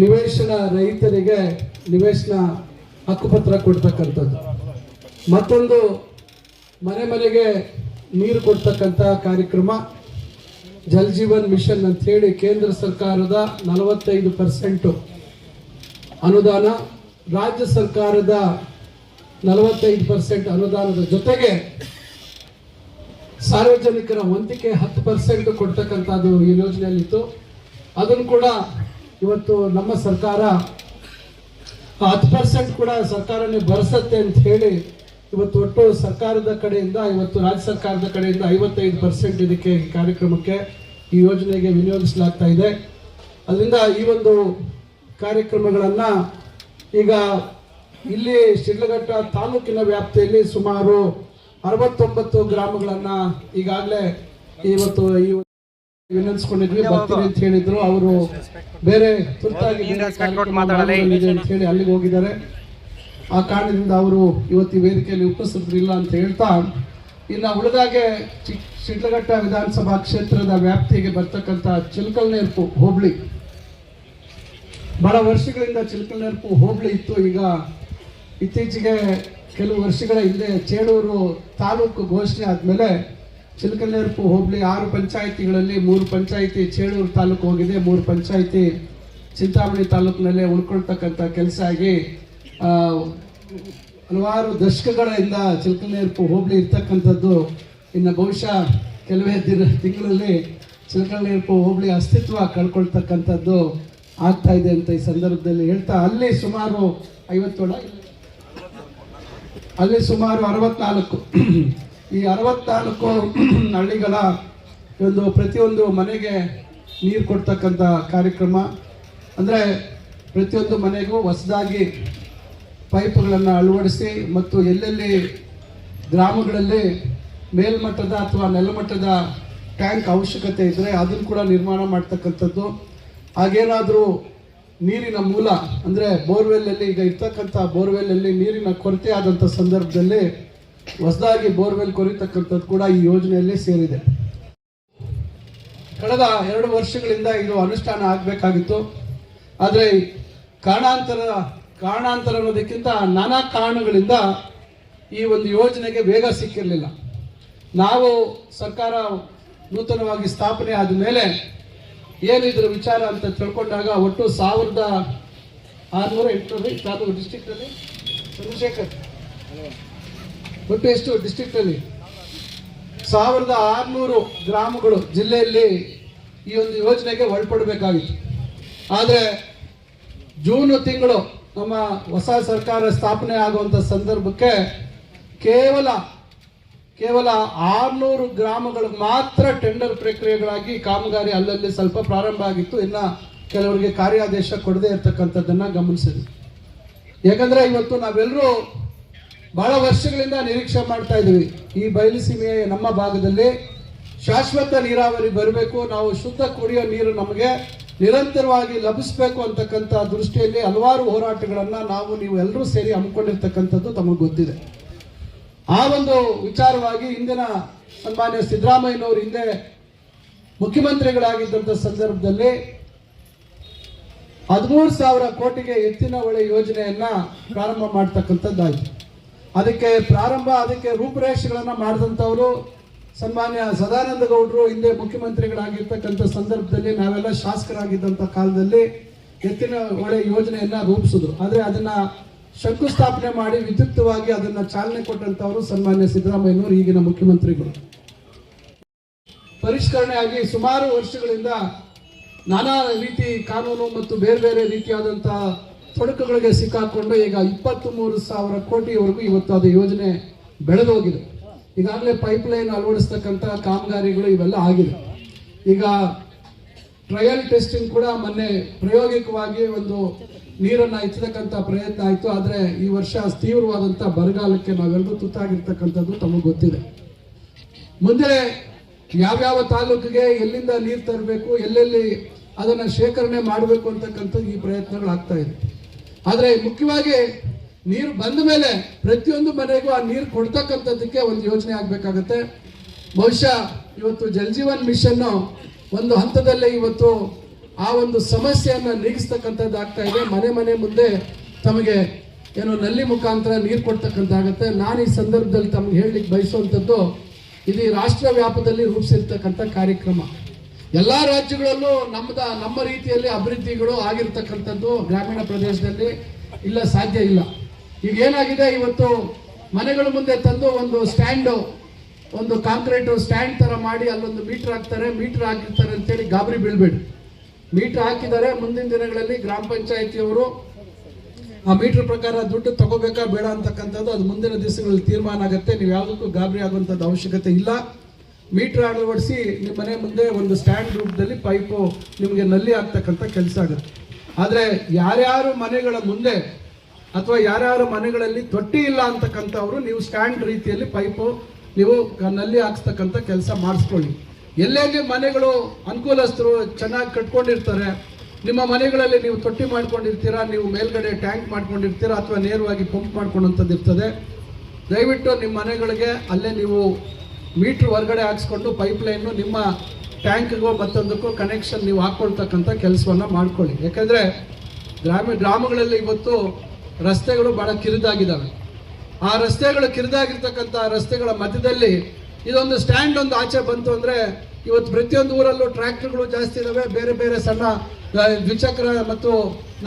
ನಿವೇಶನ ರೈತರಿಗೆ ನಿವೇಶನ ಹಕ್ಕುಪತ್ರ ಕೊಡ್ತಕ್ಕಂಥದ್ದು. ಮತ್ತೊಂದು ಮನೆ ಮನೆಗೆ ನೀರು ಕೊಡ್ತಕ್ಕಂಥ ಕಾರ್ಯಕ್ರಮ, ಜಲ್ ಜೀವನ್ ಮಿಷನ್ ಹೇಳಿ ಕೇಂದ್ರ ಸರ್ಕಾರದ ನಲವತ್ತೈದು ಪರ್ಸೆಂಟು ಅನುದಾನ, ರಾಜ್ಯ ಸರ್ಕಾರದ ನಲವತ್ತೈದು ಪರ್ಸೆಂಟ್ ಅನುದಾನದ ಜೊತೆಗೆ ಸಾರ್ವಜನಿಕರ ವಂತಿಕೆ ಹತ್ತು ಪರ್ಸೆಂಟ್ ಕೊಡ್ತಕ್ಕಂಥದ್ದು ಈ ಯೋಜನೆಯಲ್ಲಿತ್ತು. ಅದನ್ನು ಕೂಡ ಇವತ್ತು ನಮ್ಮ ಸರ್ಕಾರ ಹತ್ತು ಪರ್ಸೆಂಟ್ ಕೂಡ ಸರ್ಕಾರನೇ ಬರೆಸತ್ತೆ ಅಂತ ಹೇಳಿ ಇವತ್ತು ಒಟ್ಟು ಸರ್ಕಾರದ ಕಡೆಯಿಂದ, ಇವತ್ತು ರಾಜ್ಯ ಸರ್ಕಾರದ ಕಡೆಯಿಂದ ಐವತ್ತೈದು ಪರ್ಸೆಂಟ್ ಇದಕ್ಕೆ ಈ ಕಾರ್ಯಕ್ರಮಕ್ಕೆ, ಈ ಯೋಜನೆಗೆ ವಿನಿಯೋಗಿಸಲಾಗ್ತಾ ಇದೆ. ಅದರಿಂದ ಈ ಒಂದು ಕಾರ್ಯಕ್ರಮಗಳನ್ನು ಈಗ ಇಲ್ಲಿ ಶಿಡ್ಲಘಟ್ಟ ತಾಲೂಕಿನ ವ್ಯಾಪ್ತಿಯಲ್ಲಿ ಸುಮಾರು ಅರವತ್ತೊಂಬತ್ತು ಗ್ರಾಮಗಳನ್ನು ಈಗಾಗಲೇ ಇವತ್ತು ಈ ವಿನಂತಿಸ್ಕೊಂಡಿದ್ವಿ ಬರ್ತೀನಿ ಅಂತ ಹೇಳಿದ್ರು ಅವರು ಬೇರೆ ತುರ್ತಾಗಿ ಅಂತ ಹೇಳಿ ಅಲ್ಲಿಗೆ ಹೋಗಿದ್ದಾರೆ. ಆ ಕಾರಣದಿಂದ ಅವರು ಇವತ್ತು ವೇದಿಕೆಯಲ್ಲಿ ಉಪಸ್ಥಿತರಿಲ್ಲ ಅಂತ ಹೇಳ್ತಾ ಇನ್ನು ಉಳಿದಾಗೆ ಚಿಕ್ಕ ಶಿಡ್ಲಘಟ್ಟ ವಿಧಾನಸಭಾ ಕ್ಷೇತ್ರದ ವ್ಯಾಪ್ತಿಗೆ ಬರ್ತಕ್ಕಂಥ ಚಿಲ್ಕಲ್ನೇರ್ಪು ಹೋಬಳಿ. ಬಹಳ ವರ್ಷಗಳಿಂದ ಚಿಲ್ಕಲ್ನೇರ್ಪು ಹೋಬಳಿ ಇತ್ತು. ಈಗ ಇತ್ತೀಚೆಗೆ ಕೆಲವು ವರ್ಷಗಳ ಹಿಂದೆ ಚೇಳೂರು ತಾಲೂಕು ಘೋಷಣೆ ಆದಮೇಲೆ ಚಿಲ್ಕಲ್ನೇರ್ಪು ಹೋಬಳಿ ಆರು ಪಂಚಾಯಿತಿಗಳಲ್ಲಿ ಮೂರು ಪಂಚಾಯಿತಿ ಚೇಳೂರು ತಾಲೂಕು ಹೋಗಿದೆ, ಮೂರು ಪಂಚಾಯಿತಿ ಚಿಂತಾಮಣಿ ತಾಲೂಕಿನಲ್ಲೇ ಉಳ್ಕೊಳ್ತಕ್ಕಂಥ ಕೆಲಸ ಆಗಿ ಹಲವಾರು ದಶಕಗಳಿಂದ ಚಿಲ್ಕಲ್ನೇರ್ಪು ಹೋಬಳಿ ಇರ್ತಕ್ಕಂಥದ್ದು. ಇನ್ನು ಬಹುಶಃ ಕೆಲವೇ ದಿನ, ತಿಂಗಳಲ್ಲಿ ಚಿಲ್ಕಲ್ನೇರ್ಪು ಹೋಬಳಿ ಅಸ್ತಿತ್ವ ಕಳ್ಕೊಳ್ತಕ್ಕಂಥದ್ದು ಆಗ್ತಾ ಇದೆ ಅಂತ ಈ ಸಂದರ್ಭದಲ್ಲಿ ಹೇಳ್ತಾ, ಅಲ್ಲಿ ಸುಮಾರು ಐವತ್ತೇಳು, ಅಲ್ಲಿ ಸುಮಾರು ಅರವತ್ನಾಲ್ಕು ಈ ಅರವತ್ನಾಲ್ಕು ಹಳ್ಳಿಗಳ ಒಂದು ಪ್ರತಿಯೊಂದು ಮನೆಗೆ ನೀರು ಕೊಡ್ತಕ್ಕಂಥ ಕಾರ್ಯಕ್ರಮ. ಅಂದರೆ ಪ್ರತಿಯೊಂದು ಮನೆಗೂ ಹೊಸದಾಗಿ ಪೈಪ್ಗಳನ್ನು ಅಳವಡಿಸಿ ಮತ್ತು ಎಲ್ಲೆಲ್ಲಿ ಗ್ರಾಮಗಳಲ್ಲಿ ಮೇಲ್ಮಟ್ಟದ ಅಥವಾ ನೆಲಮಟ್ಟದ ಟ್ಯಾಂಕ್ ಅವಶ್ಯಕತೆ ಇದ್ದರೆ ಅದನ್ನು ಕೂಡ ನಿರ್ಮಾಣ ಮಾಡ್ತಕ್ಕಂಥದ್ದು. ಹಾಗೇನಾದರೂ ನೀರಿನ ಮೂಲ, ಅಂದರೆ ಬೋರ್ವೆಲ್ಲಲ್ಲಿ ಈಗ ಇರ್ತಕ್ಕಂಥ ಬೋರ್ವೆಲ್ಲಲ್ಲಿ ನೀರಿನ ಕೊರತೆ ಆದಂಥ ಸಂದರ್ಭದಲ್ಲಿ ಹೊಸದಾಗಿ ಬೋರ್ವೆಲ್ ಕೊರಿತಕ್ಕಂಥದ್ದು ಕೂಡ ಈ ಯೋಜನೆಯಲ್ಲಿ ಸೇರಿದೆ. ಕಳೆದ ಎರಡು ವರ್ಷಗಳಿಂದ ಇದು ಅನುಷ್ಠಾನ ಆಗಬೇಕಾಗಿತ್ತು. ಆದರೆ ಕಾರಣಾಂತರ ಕಾರಣಾಂತರ ಅನ್ನೋದಕ್ಕಿಂತ ನಾನಾ ಕಾರಣಗಳಿಂದ ಈ ಒಂದು ಯೋಜನೆಗೆ ವೇಗ ಸಿಕ್ಕಿರಲಿಲ್ಲ. ನಾವು ಸರ್ಕಾರ ನೂತನವಾಗಿ ಸ್ಥಾಪನೆ ಆದ ಮೇಲೆ ಏನಿದ್ರ ವಿಚಾರ ಅಂತ ತಿಳ್ಕೊಂಡಾಗ ಒಟ್ಟು ಸಾವಿರದ ಆರುನೂರ ಎಂಟುನೂರು ಇಪ್ಪತ್ತು ಡಿಸ್ಟಿಕ್ಟಲ್ಲಿ ಚಂದ್ರಶೇಖರ್. ಒಟ್ಟು ಎಷ್ಟು ಡಿಸ್ಟಿಕ್ಟಲ್ಲಿ ಸಾವಿರದ ಆರುನೂರು ಗ್ರಾಮಗಳು ಜಿಲ್ಲೆಯಲ್ಲಿ ಈ ಒಂದು ಯೋಜನೆಗೆ ಒಳಪಡಬೇಕಾಗಿತ್ತು. ಆದರೆ ಜೂನ್ ತಿಂಗಳು ನಮ್ಮ ಹೊಸ ಸರ್ಕಾರ ಸ್ಥಾಪನೆ ಆಗುವಂಥ ಸಂದರ್ಭಕ್ಕೆ ಕೇವಲ ಕೇವಲ ಆರ್ನೂರು ಗ್ರಾಮಗಳು ಮಾತ್ರ ಟೆಂಡರ್ ಪ್ರಕ್ರಿಯೆಗಳಾಗಿ ಕಾಮಗಾರಿ ಅಲ್ಲಲ್ಲಿ ಸ್ವಲ್ಪ ಪ್ರಾರಂಭ ಆಗಿತ್ತು. ಇನ್ನು ಕೆಲವರಿಗೆ ಕಾರ್ಯಾದೇಶ ಕೊಡದೇ ಇರತಕ್ಕಂಥದ್ದನ್ನು ಗಮನಿಸಿದ್ವಿ. ಯಾಕಂದ್ರೆ ಇವತ್ತು ನಾವೆಲ್ಲರೂ ಬಹಳ ವರ್ಷಗಳಿಂದ ನಿರೀಕ್ಷೆ ಮಾಡ್ತಾ ಇದ್ದೀವಿ. ಈ ಬಯಲುಸೀಮೆಯ ನಮ್ಮ ಭಾಗದಲ್ಲಿ ಶಾಶ್ವತ ನೀರಾವರಿ ಬರಬೇಕು. ನಾವು ಶುದ್ಧ ಕುಡಿಯೋ ನೀರು ನಮಗೆ ನಿರಂತರವಾಗಿ ಲಭಿಸಬೇಕು ಅಂತಕ್ಕಂಥ ದೃಷ್ಟಿಯಲ್ಲಿ ಹಲವಾರು ಹೋರಾಟಗಳನ್ನು ನಾವು ನೀವು ಎಲ್ಲರೂ ಸೇರಿ ಹಮ್ಮಿಕೊಂಡಿರ್ತಕ್ಕಂಥದ್ದು ತಮಗೆ ಗೊತ್ತಿದೆ. ಆ ಒಂದು ವಿಚಾರವಾಗಿ ಇಂದಿನ ಸನ್ಮಾನ್ಯ ಸಿದ್ದರಾಮಯ್ಯನವರು ಹಿಂದೆ ಮುಖ್ಯಮಂತ್ರಿಗಳಾಗಿದ್ದಂಥ ಸಂದರ್ಭದಲ್ಲಿ ಹದಿಮೂರು ಸಾವಿರ ಕೋಟಿಗೆ ಎತ್ತಿನ ಹೊಳೆ ಯೋಜನೆಯನ್ನ ಪ್ರಾರಂಭ ಮಾಡ್ತಕ್ಕಂಥದ್ದಾಯ್ತು. ಅದಕ್ಕೆ ಪ್ರಾರಂಭ, ಅದಕ್ಕೆ ರೂಪುರೇಷೆಗಳನ್ನ ಮಾಡಿದಂಥವರು ಸನ್ಮಾನ್ಯ ಸದಾನಂದ ಗೌಡರು, ಹಿಂದೆ ಮುಖ್ಯಮಂತ್ರಿಗಳಾಗಿರ್ತಕ್ಕಂಥ ಸಂದರ್ಭದಲ್ಲಿ ನಾವೆಲ್ಲ ಶಾಸಕರಾಗಿದ್ದಂಥ ಕಾಲದಲ್ಲಿ ಎತ್ತಿನ ಹೊಳೆ ಯೋಜನೆಯನ್ನು ರೂಪಿಸಿದ್ರು. ಆದರೆ ಅದನ್ನ ಶಂಕುಸ್ಥಾಪನೆ ಮಾಡಿ ವಿದ್ಯುಕ್ತವಾಗಿ ಅದನ್ನ ಚಾಲನೆ ಕೊಟ್ಟಂತವರು ಸನ್ಮಾನ್ಯ ಸಿದ್ದರಾಮಯ್ಯನವರು, ಈಗಿನ ಮುಖ್ಯಮಂತ್ರಿಗಳು. ಪರಿಷ್ಕರಣೆಯಾಗಿ ಸುಮಾರು ವರ್ಷಗಳಿಂದ ನಾನಾ ರೀತಿ ಕಾನೂನು ಮತ್ತು ಬೇರೆ ಬೇರೆ ರೀತಿಯಾದಂತಹ ತೊಡಕುಗಳಿಗೆ ಸಿಕ್ಕಾಕೊಂಡು ಈಗ ಇಪ್ಪತ್ತ್ ಮೂರು ಸಾವಿರ ಕೋಟಿವರೆಗೂ ಇವತ್ತು ಅದು ಯೋಜನೆ ಬೆಳೆದು ಹೋಗಿದೆ ಈಗಾಗಲೇ ಪೈಪ್ ಲೈನ್ ಅಳವಡಿಸ್ತಕ್ಕಂಥ ಕಾಮಗಾರಿಗಳು ಇವೆಲ್ಲ ಆಗಿದೆ. ಈಗ ಟ್ರಯಲ್ ಟೆಸ್ಟಿಂಗ್ ಕೂಡ ಮೊನ್ನೆ ಪ್ರಾಯೋಗಿಕವಾಗಿ ಒಂದು ನೀರನ್ನು ಹೆಚ್ಚತಕ್ಕಂಥ ಪ್ರಯತ್ನ ಆಯಿತು. ಆದರೆ ಈ ವರ್ಷ ತೀವ್ರವಾದಂಥ ಬರಗಾಲಕ್ಕೆ ನಾವೆಲ್ಲರೂ ತುತ್ತಾಗಿರ್ತಕ್ಕಂಥದ್ದು ತಮಗೆ ಗೊತ್ತಿದೆ. ಮುಂದೆ ಯಾವ್ಯಾವ ತಾಲೂಕಿಗೆ ಎಲ್ಲಿಂದ ನೀರು ತರಬೇಕು, ಎಲ್ಲೆಲ್ಲಿ ಅದನ್ನು ಶೇಖರಣೆ ಮಾಡಬೇಕು ಅಂತಕ್ಕಂಥದ್ದು ಈ ಪ್ರಯತ್ನಗಳು ಆಗ್ತಾ ಇದೆ. ಆದರೆ ಮುಖ್ಯವಾಗಿ ನೀರು ಬಂದ ಮೇಲೆ ಪ್ರತಿಯೊಂದು ಮನೆಗೂ ಆ ನೀರು ಕೊಡ್ತಕ್ಕಂಥದ್ದಕ್ಕೆ ಒಂದು ಯೋಜನೆ ಆಗಬೇಕಾಗತ್ತೆ. ಬಹುಶಃ ಇವತ್ತು ಜಲಜೀವನ್ ಮಿಷನ್ನು ಒಂದು ಹಂತದಲ್ಲೇ ಇವತ್ತು ಆ ಒಂದು ಸಮಸ್ಯೆಯನ್ನು ನೀಗಿಸ್ತಕ್ಕಂಥದ್ದು ಆಗ್ತಾ ಇದೆ. ಮನೆ ಮನೆ ಮುಂದೆ ತಮಗೆ ಏನು ನಲ್ಲಿ ಮುಖಾಂತರ ನೀರು ಕೊಡ್ತಕ್ಕಂಥಾಗತ್ತೆ ನಾನು ಈ ಸಂದರ್ಭದಲ್ಲಿ ತಮ್ಗೆ ಹೇಳಲಿಕ್ಕೆ ಬಯಸುವಂಥದ್ದು, ಇದು ರಾಷ್ಟ್ರ ವ್ಯಾಪದಲ್ಲಿ ರೂಪಿಸಿರ್ತಕ್ಕಂಥ ಕಾರ್ಯಕ್ರಮ. ಎಲ್ಲ ರಾಜ್ಯಗಳಲ್ಲೂ ನಮ್ಮದ ನಮ್ಮ ರೀತಿಯಲ್ಲಿ ಅಭಿವೃದ್ಧಿಗಳು ಆಗಿರ್ತಕ್ಕಂಥದ್ದು ಗ್ರಾಮೀಣ ಪ್ರದೇಶದಲ್ಲಿ ಇಲ್ಲ, ಸಾಧ್ಯ ಇಲ್ಲ. ಈಗ ಏನಾಗಿದೆ, ಇವತ್ತು ಮನೆಗಳ ಮುಂದೆ ತಂದು ಒಂದು ಸ್ಟ್ಯಾಂಡು, ಒಂದು ಕಾಂಕ್ರೀಟು ಸ್ಟ್ಯಾಂಡ್ ತರ ಮಾಡಿ ಅಲ್ಲೊಂದು ಮೀಟರ್ ಹಾಕ್ತಾರೆ. ಮೀಟರ್ ಹಾಕಿರ್ತಾರೆ ಅಂತೇಳಿ ಗಾಬರಿ ಬೀಳ್ಬೇಡಿ. ಮೀಟರ್ ಹಾಕಿದ್ದಾರೆ ಮುಂದಿನ ದಿನಗಳಲ್ಲಿ ಗ್ರಾಮ ಪಂಚಾಯತಿಯವರು ಆ ಮೀಟರ್ ಪ್ರಕಾರ ದುಡ್ಡು ತಗೋಬೇಕಾ, ಬೇಡ ಅಂತಕ್ಕಂಥದ್ದು ಅದು ಮುಂದಿನ ದಿವಸಗಳಲ್ಲಿ ತೀರ್ಮಾನ ಆಗುತ್ತೆ. ನೀವು ಯಾವುದಕ್ಕೂ ಗಾಬರಿ ಆಗುವಂಥದ್ದು ಅವಶ್ಯಕತೆ ಇಲ್ಲ. ಮೀಟರ್ ಅಳವಡಿಸಿ ನಿಮ್ಮ ಮನೆ ಮುಂದೆ ಒಂದು ಸ್ಟ್ಯಾಂಡ್ ರೂಪದಲ್ಲಿ ಪೈಪು ನಿಮಗೆ ನಲ್ಲಿ ಆಗ್ತಕ್ಕಂಥ ಕೆಲಸ ಆಗುತ್ತೆ. ಆದರೆ ಯಾರ್ಯಾರು ಮನೆಗಳ ಮುಂದೆ ಅಥವಾ ಯಾರ್ಯಾರು ಮನೆಗಳಲ್ಲಿ ತೊಟ್ಟಿ ಇಲ್ಲ ಅಂತಕ್ಕಂಥವ್ರು, ನೀವು ಸ್ಟ್ಯಾಂಡ್ ರೀತಿಯಲ್ಲಿ ಪೈಪು ನೀವು ನಲ್ಲಿ ಹಾಕ್ಸ್ತಕ್ಕಂಥ ಕೆಲಸ ಮಾಡಿಸ್ಕೊಳ್ಳಿ. ಎಲ್ಲೆಲ್ಲಿ ಮನೆಗಳು ಅನುಕೂಲಸ್ಥರು ಚೆನ್ನಾಗಿ ಕಟ್ಕೊಂಡಿರ್ತಾರೆ, ನಿಮ್ಮ ಮನೆಗಳಲ್ಲಿ ನೀವು ತೊಟ್ಟಿ ಮಾಡ್ಕೊಂಡಿರ್ತೀರಾ, ನೀವು ಮೇಲ್ಗಡೆ ಟ್ಯಾಂಕ್ ಮಾಡ್ಕೊಂಡಿರ್ತೀರಾ ಅಥವಾ ನೇರವಾಗಿ ಪಂಪ್ ಮಾಡ್ಕೊಂಡಂಥದ್ದು ಇರ್ತದೆ, ದಯವಿಟ್ಟು ನಿಮ್ಮ ಮನೆಗಳಿಗೆ ಅಲ್ಲೇ ನೀವು ಮೀಟ್ರ್ ಹೊರಗಡೆ ಹಾಕ್ಸ್ಕೊಂಡು ಪೈಪ್ ಲೈನು ನಿಮ್ಮ ಟ್ಯಾಂಕ್ಗೂ ಮತ್ತೊಂದಕ್ಕೂ ಕನೆಕ್ಷನ್ ನೀವು ಹಾಕ್ಕೊಳ್ತಕ್ಕಂಥ ಕೆಲಸವನ್ನು ಮಾಡ್ಕೊಳ್ಳಿ. ಯಾಕಂದರೆ ಗ್ರಾಮೀಣ, ಗ್ರಾಮಗಳಲ್ಲಿ ಇವತ್ತು ರಸ್ತೆಗಳು ಭಾಳ ಕಿರಿದಾಗಿದ್ದಾವೆ ಆ ರಸ್ತೆಗಳು ಕಿರಿದಾಗಿರ್ತಕ್ಕಂಥ ರಸ್ತೆಗಳ ಮಧ್ಯದಲ್ಲಿ ಇದೊಂದು ಸ್ಟ್ಯಾಂಡ್ ಒಂದು ಆಚೆ ಬಂತು ಅಂದರೆ ಇವತ್ತು ಪ್ರತಿಯೊಂದು ಊರಲ್ಲೂ ಟ್ರ್ಯಾಕ್ಟರ್ಗಳು ಜಾಸ್ತಿ ಇದ್ದಾವೆ ಬೇರೆ ಬೇರೆ ಸಣ್ಣ ದ್ವಿಚಕ್ರ ಮತ್ತು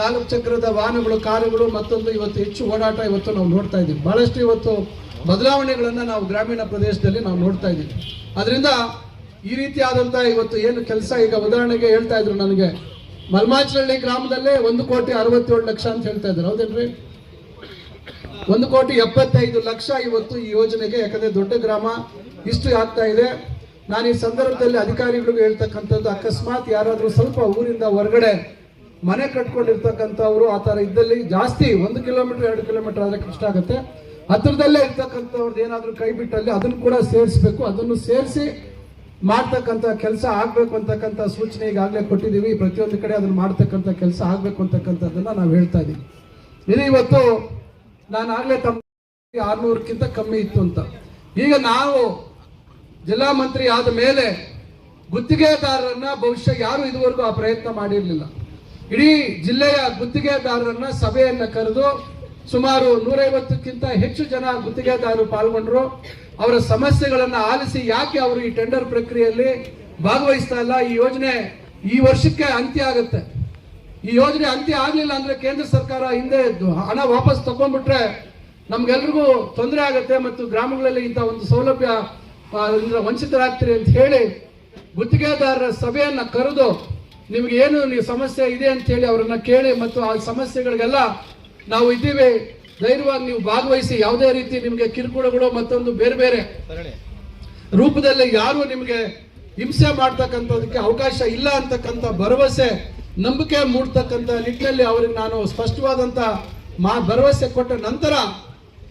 ನಾಲ್ಕು ಚಕ್ರದ ವಾಹನಗಳು, ಕಾರುಗಳು ಮತ್ತೊಂದು ಇವತ್ತು ಹೆಚ್ಚು ಓಡಾಟ ಇವತ್ತು ನಾವು ನೋಡ್ತಾ ಇದ್ದೀವಿ. ಭಾಳಷ್ಟು ಇವತ್ತು ಬದಲಾವಣೆಗಳನ್ನು ನಾವು ಗ್ರಾಮೀಣ ಪ್ರದೇಶದಲ್ಲಿ ನಾವು ನೋಡ್ತಾ ಇದ್ದೀವಿ. ಅದರಿಂದ ಈ ರೀತಿಯಾದಂಥ ಇವತ್ತು ಏನು ಕೆಲಸ ಈಗ ಉದಾಹರಣೆಗೆ ಹೇಳ್ತಾ ಇದ್ರು ನನಗೆ. ಮಲ್ಮಾಚನಹಳ್ಳಿ ಗ್ರಾಮದಲ್ಲೇ ಒಂದು ಕೋಟಿ ಅರವತ್ತೇಳು ಲಕ್ಷ ಅಂತ ಹೇಳ್ತಾ ಇದ್ದಾರೆ ಹೌದೇನ್ರಿ? ಒಂದು ಕೋಟಿ ಎಪ್ಪತ್ತೈದು ಲಕ್ಷ ಇವತ್ತು ಈ ಯೋಜನೆಗೆ, ಯಾಕಂದ್ರೆ ದೊಡ್ಡ ಗ್ರಾಮ, ಇಷ್ಟು ಆಗ್ತಾ ಇದೆ. ನಾನು ಈ ಸಂದರ್ಭದಲ್ಲಿ ಅಧಿಕಾರಿಗಳಿಗೂ ಹೇಳ್ತಕ್ಕಂಥದ್ದು, ಅಕಸ್ಮಾತ್ ಯಾರಾದರೂ ಸ್ವಲ್ಪ ಊರಿಂದ ಹೊರಗಡೆ ಮನೆ ಕಟ್ಕೊಂಡಿರ್ತಕ್ಕಂಥವ್ರು ಆ ಥರ ಇದ್ದಲ್ಲಿ ಜಾಸ್ತಿ ಒಂದು ಕಿಲೋಮೀಟರ್, ಎರಡು ಕಿಲೋಮೀಟರ್ ಆದರೆ ಕಷ್ಟ ಆಗುತ್ತೆ. ಹತ್ರದಲ್ಲೇ ಇರ್ತಕ್ಕಂಥವ್ರದ್ದು ಏನಾದರೂ ಕೈ ಬಿಟ್ಟಲ್ಲಿ ಅದನ್ನು ಕೂಡ ಸೇರಿಸ್ಬೇಕು. ಅದನ್ನು ಸೇರಿಸಿ ಮಾಡ್ತಕ್ಕಂಥ ಕೆಲಸ ಆಗಬೇಕು ಅಂತಕ್ಕಂಥ ಸೂಚನೆ ಈಗಾಗಲೇ ಕೊಟ್ಟಿದ್ದೀವಿ. ಪ್ರತಿಯೊಂದು ಕಡೆ ಅದನ್ನು ಮಾಡ್ತಕ್ಕಂಥ ಕೆಲಸ ಆಗಬೇಕು ಅಂತಕ್ಕಂಥದ್ದನ್ನ ನಾವು ಹೇಳ್ತಾ ಇದ್ದೀವಿ. ಇದು ಇವತ್ತು ನಾನು ಆಗಲೇ ತಮ್ಮ ಆರ್ನೂರಕ್ಕಿಂತ ಕಮ್ಮಿ ಇತ್ತು ಅಂತ. ಈಗ ನಾವು ಜಿಲ್ಲಾ ಮಂತ್ರಿ ಆದ ಮೇಲೆ ಗುತ್ತಿಗೆದಾರರನ್ನ ಬಹುಶಃ ಯಾರು ಇದುವರೆಗೂ ಆ ಪ್ರಯತ್ನ ಮಾಡಿರಲಿಲ್ಲ. ಇಡೀ ಜಿಲ್ಲೆಯ ಗುತ್ತಿಗೆದಾರರನ್ನ ಸಭೆಯನ್ನ ಕರೆದು ಸುಮಾರು ನೂರೈವತ್ತಕ್ಕಿಂತ ಹೆಚ್ಚು ಜನ ಗುತ್ತಿಗೆದಾರರು ಪಾಲ್ಗೊಂಡ್ರು. ಅವರ ಸಮಸ್ಯೆಗಳನ್ನ ಆಲಿಸಿ ಯಾಕೆ ಅವರು ಈ ಟೆಂಡರ್ ಪ್ರಕ್ರಿಯೆಯಲ್ಲಿ ಭಾಗವಹಿಸ್ತಾ ಇಲ್ಲ? ಈ ಯೋಜನೆ ಈ ವರ್ಷಕ್ಕೆ ಅಂತ್ಯ ಆಗುತ್ತೆ. ಈ ಯೋಜನೆ ಅಂತ್ಯ ಆಗಲಿಲ್ಲ ಅಂದ್ರೆ ಕೇಂದ್ರ ಸರ್ಕಾರ ಹಿಂದೆ ಹಣ ವಾಪಸ್ ತಗೊಂಡ್ಬಿಟ್ರೆ ನಮ್ಗೆಲ್ರಿಗೂ ತೊಂದರೆ ಆಗುತ್ತೆ ಮತ್ತು ಗ್ರಾಮಗಳಲ್ಲಿ ಇಂಥ ಒಂದು ಸೌಲಭ್ಯ ವಂಚಿತರಾಗ್ತೀರಿ ಅಂತ ಹೇಳಿ ಗುತ್ತಿಗೆದಾರರ ಸಭೆಯನ್ನ ಕರೆದು ನಿಮ್ಗೆ ಏನು ನೀವು ಸಮಸ್ಯೆ ಇದೆ ಅಂತ ಹೇಳಿ ಅವರನ್ನ ಕೇಳಿ ಮತ್ತು ಆ ಸಮಸ್ಯೆಗಳಿಗೆಲ್ಲ ನಾವು ಇದ್ದೀವಿ. ಧೈರ್ಯವಾಗಿ ನೀವು ಭಾಗವಹಿಸಿ ಯಾವುದೇ ರೀತಿ ನಿಮಗೆ ಕಿರುಕುಳಗಳು ಮತ್ತೊಂದು ಬೇರೆ ಬೇರೆ ರೂಪದಲ್ಲಿ ಯಾರು ನಿಮಗೆ ಹಿಂಸೆ ಮಾಡ್ತಕ್ಕಂಥದಕ್ಕೆ ಅವಕಾಶ ಇಲ್ಲ ಅಂತಕ್ಕಂಥ ಭರವಸೆ ನಂಬಿಕೆ ಮೂಡ್ತಕ್ಕಂಥ ನಿಟ್ಟಿನಲ್ಲಿ ಅವ್ರಿಗೆ ನಾನು ಸ್ಪಷ್ಟವಾದಂಥ ಮಾ ಭರವಸೆ ಕೊಟ್ಟ ನಂತರ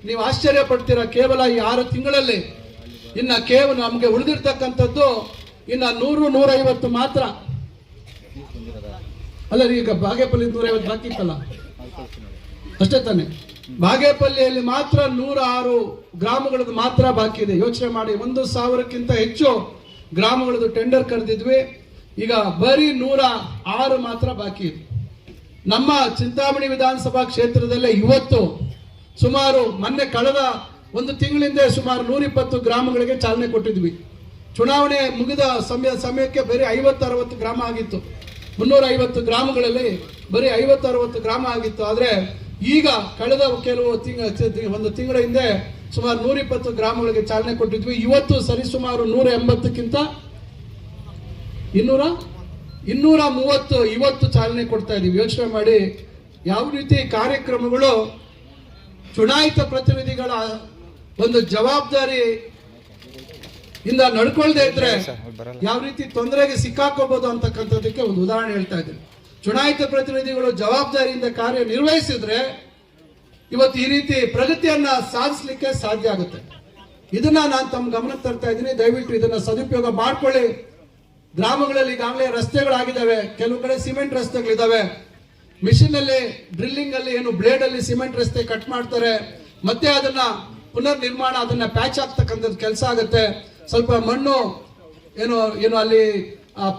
ನೀವು ಆಶ್ಚರ್ಯ ಪಡ್ತೀರಾ? ಕೇವಲ ಈ ಆರು ತಿಂಗಳಲ್ಲಿ ಇನ್ನು ಕೇವಲ ನಮಗೆ ಉಳಿದಿರ್ತಕ್ಕಂಥದ್ದು ಇನ್ನು ನೂರು ನೂರೈವತ್ತು ಮಾತ್ರ. ಅಲ್ಲ ಈಗ ಬಾಗೇಪಲ್ಲಿ ನೂರೈವತ್ತು ಬಾಕಿ ಇತ್ತಲ್ಲ? ಅಷ್ಟೇ ತಾನೆ. ಬಾಗೇಪಲ್ಲಿಯಲ್ಲಿ ಮಾತ್ರ ನೂರ ಆರು ಗ್ರಾಮಗಳದ್ದು ಮಾತ್ರ ಬಾಕಿ ಇದೆ. ಯೋಚನೆ ಮಾಡಿ, ಒಂದು ಸಾವಿರಕ್ಕಿಂತ ಹೆಚ್ಚು ಗ್ರಾಮಗಳದ್ದು ಟೆಂಡರ್ ಕರೆದಿದ್ವಿ. ಈಗ ಬರೀ ನೂರ ಆರು ಮಾತ್ರ ಬಾಕಿ ಇದೆ. ನಮ್ಮ ಚಿಂತಾಮಣಿ ವಿಧಾನಸಭಾ ಕ್ಷೇತ್ರದಲ್ಲೇ ಇವತ್ತು ಸುಮಾರು ಮೊನ್ನೆ ಕಳೆದ ಒಂದು ತಿಂಗಳಿಂದ ಸುಮಾರು ನೂರಿಪ್ಪತ್ತು ಗ್ರಾಮಗಳಿಗೆ ಚಾಲನೆ ಕೊಟ್ಟಿದ್ವಿ. ಚುನಾವಣೆ ಮುಗಿದ ಸಮಯ, ಸಮಯಕ್ಕೆ ಬರೀ ಐವತ್ತು ಅರವತ್ತು ಗ್ರಾಮ ಆಗಿತ್ತು. ಮುನ್ನೂರ ಐವತ್ತು ಗ್ರಾಮಗಳಲ್ಲಿ ಬರೀ ಐವತ್ತು ಅರವತ್ತು ಗ್ರಾಮ ಆಗಿತ್ತು. ಆದರೆ ಈಗ ಕಳೆದ ಕೆಲವು ತಿಂಗಳ ಒಂದು ತಿಂಗಳ ಹಿಂದೆ ಸುಮಾರು ನೂರಿಪ್ಪತ್ತು ಗ್ರಾಮಗಳಿಗೆ ಚಾಲನೆ ಕೊಟ್ಟಿದ್ವಿ. ಇವತ್ತು ಸರಿಸುಮಾರು ನೂರ ಎಂಬತ್ತಕ್ಕಿಂತ ಇನ್ನೂರ ಇನ್ನೂರ ಮೂವತ್ತು ಇವತ್ತು ಚಾಲನೆ ಕೊಡ್ತಾ ಇದ್ದೀವಿ. ಯೋಚನೆ ಮಾಡಿ ಯಾವ ರೀತಿ ಕಾರ್ಯಕ್ರಮಗಳು ಚುನಾಯಿತ ಪ್ರತಿನಿಧಿಗಳ ಒಂದು ಜವಾಬ್ದಾರಿ ಇಂದ ನಡ್ಕೊಳ್ದೇ ಇದ್ರೆ ಯಾವ ರೀತಿ ತೊಂದರೆಗೆ ಸಿಕ್ಕಾಕೋಬಹುದು ಅಂತಕ್ಕಂಥದ್ದಕ್ಕೆ ಒಂದು ಉದಾಹರಣೆ ಹೇಳ್ತಾ ಇದ್ದೀನಿ. ಚುನಾಯಿತ ಪ್ರತಿನಿಧಿಗಳು ಜವಾಬ್ದಾರಿಯಿಂದ ಕಾರ್ಯ ನಿರ್ವಹಿಸಿದ್ರೆ ಇವತ್ತು ಈ ರೀತಿ ಪ್ರಗತಿಯನ್ನ ಸಾಧಿಸಲಿಕ್ಕೆ ಸಾಧ್ಯ ಆಗುತ್ತೆ. ಇದನ್ನ ನಾನು ತಮ್ಮ ಗಮನಕ್ಕೆ ತರ್ತಾ ಇದ್ದೀನಿ. ದಯವಿಟ್ಟು ಇದನ್ನ ಸದುಪಯೋಗ ಮಾಡ್ಕೊಳ್ಳಿ. ಗ್ರಾಮಗಳಲ್ಲಿ ಈಗಾಗಲೇ ರಸ್ತೆಗಳಾಗಿದ್ದಾವೆ. ಕೆಲವು ಕಡೆ ಸಿಮೆಂಟ್ ರಸ್ತೆಗಳಿದ್ದಾವೆ. ಮಿಷಿನ್ ಅಲ್ಲಿ ಡ್ರಿಲ್ಲಿಂಗ್ ಅಲ್ಲಿ ಏನು ಬ್ಲೇಡ್ ಅಲ್ಲಿ ಸಿಮೆಂಟ್ ರಸ್ತೆ ಕಟ್ ಮಾಡ್ತಾರೆ. ಮತ್ತೆ ಅದನ್ನ ಪುನರ್ ನಿರ್ಮಾಣ ಅದನ್ನ ಪ್ಯಾಚ್ ಆಗ್ತಕ್ಕಂಥದ್ದು ಕೆಲಸ ಆಗುತ್ತೆ. ಸ್ವಲ್ಪ ಮಣ್ಣು, ಏನು ಏನು ಅಲ್ಲಿ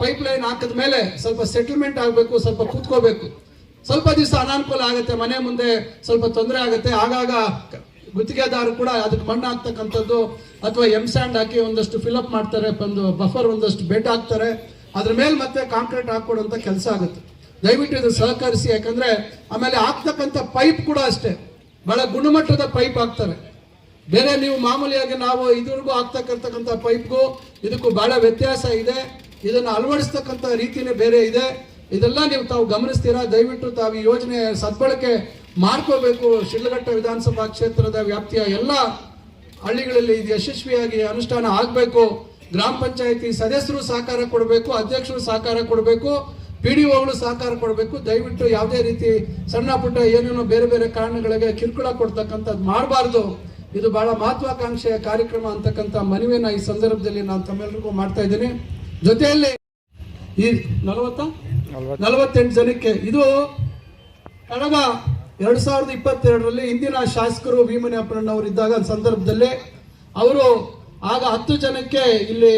ಪೈಪ್ ಲೈನ್ ಹಾಕಿದ ಮೇಲೆ ಸ್ವಲ್ಪ ಸೆಟಲ್ಮೆಂಟ್ ಆಗಬೇಕು, ಸ್ವಲ್ಪ ಕೂತ್ಕೋಬೇಕು. ಸ್ವಲ್ಪ ದಿವಸ ಅನಾನುಕೂಲ ಆಗುತ್ತೆ, ಮನೆ ಮುಂದೆ ಸ್ವಲ್ಪ ತೊಂದರೆ ಆಗುತ್ತೆ. ಆಗಾಗ ಗುತ್ತಿಗೆದಾರರು ಕೂಡ ಅದಕ್ಕೆ ಮಣ್ಣು ಹಾಕ್ತಕ್ಕಂಥದ್ದು ಅಥವಾ ಎಂ ಸ್ಯಾಂಡ್ ಹಾಕಿ ಒಂದಷ್ಟು ಫಿಲಪ್ ಮಾಡ್ತಾರೆ, ಒಂದು ಬಫರ್ ಒಂದಷ್ಟು ಬೆಡ್ ಹಾಕ್ತಾರೆ. ಅದ್ರ ಮೇಲೆ ಮತ್ತೆ ಕಾಂಕ್ರೀಟ್ ಹಾಕೊಡುವಂತ ಕೆಲಸ ಆಗುತ್ತೆ. ದಯವಿಟ್ಟು ಇದು ಸಹಕರಿಸಿ, ಯಾಕಂದ್ರೆ ಆಮೇಲೆ ಹಾಕ್ತಕ್ಕಂಥ ಪೈಪ್ ಕೂಡ ಅಷ್ಟೇ. ಬಹಳ ಗುಣಮಟ್ಟದ ಪೈಪ್ ಹಾಕ್ತಾರೆ. ಬೇರೆ ನೀವು ಮಾಮೂಲಿಯಾಗಿ ನಾವು ಇದ್ರಿಗೂ ಹಾಕ್ತಕ್ಕಂಥ ಪೈಪ್ಗೂ ಇದಕ್ಕೂ ಬಹಳ ವ್ಯತ್ಯಾಸ ಇದೆ. ಇದನ್ನು ಅಳವಡಿಸ್ತಕ್ಕಂಥ ರೀತಿಯೇ ಬೇರೆ ಇದೆ. ಇದೆಲ್ಲ ನೀವು ತಾವು ಗಮನಿಸ್ತೀರಾ? ದಯವಿಟ್ಟು ತಾವು ಈ ಯೋಜನೆ ಸದ್ಬಳಕೆ ಮಾಡ್ಕೋಬೇಕು. ಶಿಡ್ಲಘಟ್ಟ ವಿಧಾನಸಭಾ ಕ್ಷೇತ್ರದ ವ್ಯಾಪ್ತಿಯ ಎಲ್ಲ ಹಳ್ಳಿಗಳಲ್ಲಿ ಇದು ಯಶಸ್ವಿಯಾಗಿ ಅನುಷ್ಠಾನ ಆಗಬೇಕು. ಗ್ರಾಮ ಪಂಚಾಯಿತಿ ಸದಸ್ಯರು ಸಹಕಾರ ಕೊಡಬೇಕು, ಅಧ್ಯಕ್ಷರು ಸಹಕಾರ ಕೊಡಬೇಕು ಪಿ ಡಿ ಒಗಳು ಸಹಕಾರ ಕೊಡಬೇಕು. ದಯವಿಟ್ಟು ಯಾವುದೇ ರೀತಿ ಸಣ್ಣ ಪುಟ್ಟ ಏನೇನೋ ಬೇರೆ ಬೇರೆ ಕಾರಣಗಳಿಗೆ ಕಿರುಕುಳ ಕೊಡ್ತಕ್ಕಂಥದ್ದು ಮಾಡಬಾರ್ದು. ಇದು ಬಹಳ ಮಹತ್ವಾಕಾಂಕ್ಷೆಯ ಕಾರ್ಯಕ್ರಮ ಅಂತಕ್ಕಂಥ ಮನವಿಯನ್ನು ಈ ಸಂದರ್ಭದಲ್ಲಿ ನಾನು ತಮ್ಮೆಲ್ಲರಿಗೂ ಮಾಡ್ತಾ ಇದ್ದೀನಿ. ಜೊತೆಯಲ್ಲಿ ಈ ನಲವತ್ತ? ನಲವತ್ತೆಂಟು ಜನಕ್ಕೆ ಇದು ಕಳೆದ ಎರಡು ಸಾವಿರದ ಇಪ್ಪತ್ತೆರಡರಲ್ಲಿ ಹಿಂದಿನ ಶಾಸಕರು ಭೀಮನಿ ಅಪ್ಪಣ್ಣವರು ಇದ್ದಾಗ ಸಂದರ್ಭದಲ್ಲಿ ಅವರು ಆಗ ಹತ್ತು ಜನಕ್ಕೆ ಇಲ್ಲಿ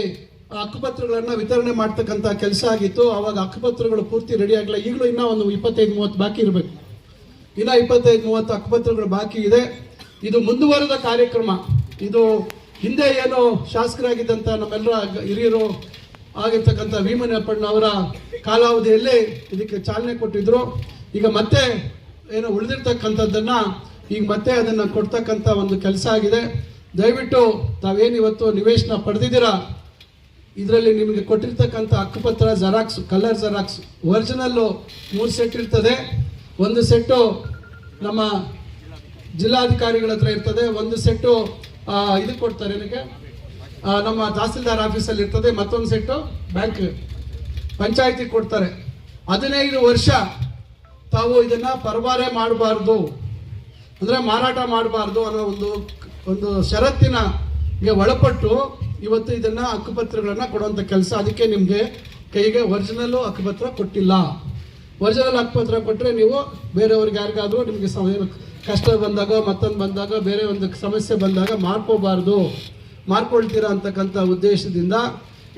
ಹಕ್ಕುಪತ್ರಗಳನ್ನು ವಿತರಣೆ ಮಾಡ್ತಕ್ಕಂಥ ಕೆಲಸ ಆಗಿತ್ತು. ಅವಾಗ ಹಕ್ಕುಪತ್ರಗಳು ಪೂರ್ತಿ ರೆಡಿ ಆಗಲಿಲ್ಲ. ಈಗಲೂ ಇನ್ನೂ ಒಂದು ಇಪ್ಪತ್ತೈದು ಮೂವತ್ತು ಬಾಕಿ ಇರಬೇಕು. ಇನ್ನ ಇಪ್ಪತ್ತೈದು ಮೂವತ್ತು ಹಕ್ಕುಪತ್ರಗಳು ಬಾಕಿ ಇದೆ. ಇದು ಮುಂದುವರೆದ ಕಾರ್ಯಕ್ರಮ. ಇದು ಹಿಂದೆ ಏನು ಶಾಸಕರಾಗಿದ್ದಂಥ ನಮ್ಮೆಲ್ಲರ ಹಿರಿಯರು ಆಗಿರ್ತಕ್ಕಂಥ ಭೀಮನಪ್ಪಣ್ಣ ಅವರ ಕಾಲಾವಧಿಯಲ್ಲಿ ಇದಕ್ಕೆ ಚಾಲನೆ ಕೊಟ್ಟಿದ್ರು. ಈಗ ಮತ್ತೆ ಏನೋ ಉಳಿದಿರ್ತಕ್ಕಂಥದ್ದನ್ನು ಈಗ ಮತ್ತೆ ಅದನ್ನ ಕೊಡ್ತಕ್ಕಂಥ ಒಂದು ಕೆಲಸ ಆಗಿದೆ. ದಯವಿಟ್ಟು ತಾವೇನು ಇವತ್ತು ನಿವೇಶನ ಪಡೆದಿದ್ದೀರಾ? ಇದರಲ್ಲಿ ನಿಮಗೆ ಕೊಟ್ಟಿರ್ತಕ್ಕಂಥ ಹಕ್ಕುಪತ್ರ ಜೆರಾಕ್ಸ್ ಕಲರ್ ಜೆರಾಕ್ಸ್ ಒರಿಜಿನಲ್ಲು ಮೂರು ಸೆಟ್ ಇರ್ತದೆ. ಒಂದು ಸೆಟ್ಟು ನಮ್ಮ ಜಿಲ್ಲಾಧಿಕಾರಿಗಳ ಹತ್ರ ಇರ್ತದೆ. ಒಂದು ಸೆಟ್ಟು ಇದು ಕೊಡ್ತಾರೆ ಆ, ನಮ್ಮ ತಹಸೀಲ್ದಾರ್ ಆಫೀಸಲ್ಲಿ ಇರ್ತದೆ, ಮತ್ತೊಂದು ಸೆಟ್ಟು ಬ್ಯಾಂಕ್ ಪಂಚಾಯತಿ ಕೊಡ್ತಾರೆ. ಹದಿನೈದು ವರ್ಷ ತಾವು ಇದನ್ನ ಪರಬಾರೆ ಮಾಡಬಾರ್ದು, ಅಂದ್ರೆ ಮಾರಾಟ ಮಾಡಬಾರ್ದು ಅನ್ನೋ ಒಂದು ಒಂದು ಷರತ್ತಿನ ಒಳಪಟ್ಟು ಇವತ್ತು ಇದನ್ನ ಹಕ್ಕುಪತ್ರಗಳನ್ನು ಕೊಡುವಂತ ಕೆಲಸ. ಅದಕ್ಕೆ ನಿಮಗೆ ಕೈಗೆ ಒರಿಜಿನಲ್ ಹಕ್ಕುಪತ್ರ ಕೊಟ್ಟಿಲ್ಲ. ಒರಿಜಿನಲ್ ಹಕ್ಕುಪತ್ರ ಕೊಟ್ಟರೆ ನೀವು ಬೇರೆಯವ್ರಿಗೆ ಯಾರಿಗಾದರೂ ನಿಮಗೆ ಸಮ- ಕಷ್ಟ ಬಂದಾಗ, ಮತ್ತೊಂದು ಬಂದಾಗ, ಬೇರೆ ಒಂದು ಸಮಸ್ಯೆ ಬಂದಾಗ ಮಾಡ್ಕೋಬಾರ್ದು. ಮಾಡ್ಕೊಳ್ತೀರಾ ಅಂತಕ್ಕಂಥ ಉದ್ದೇಶದಿಂದ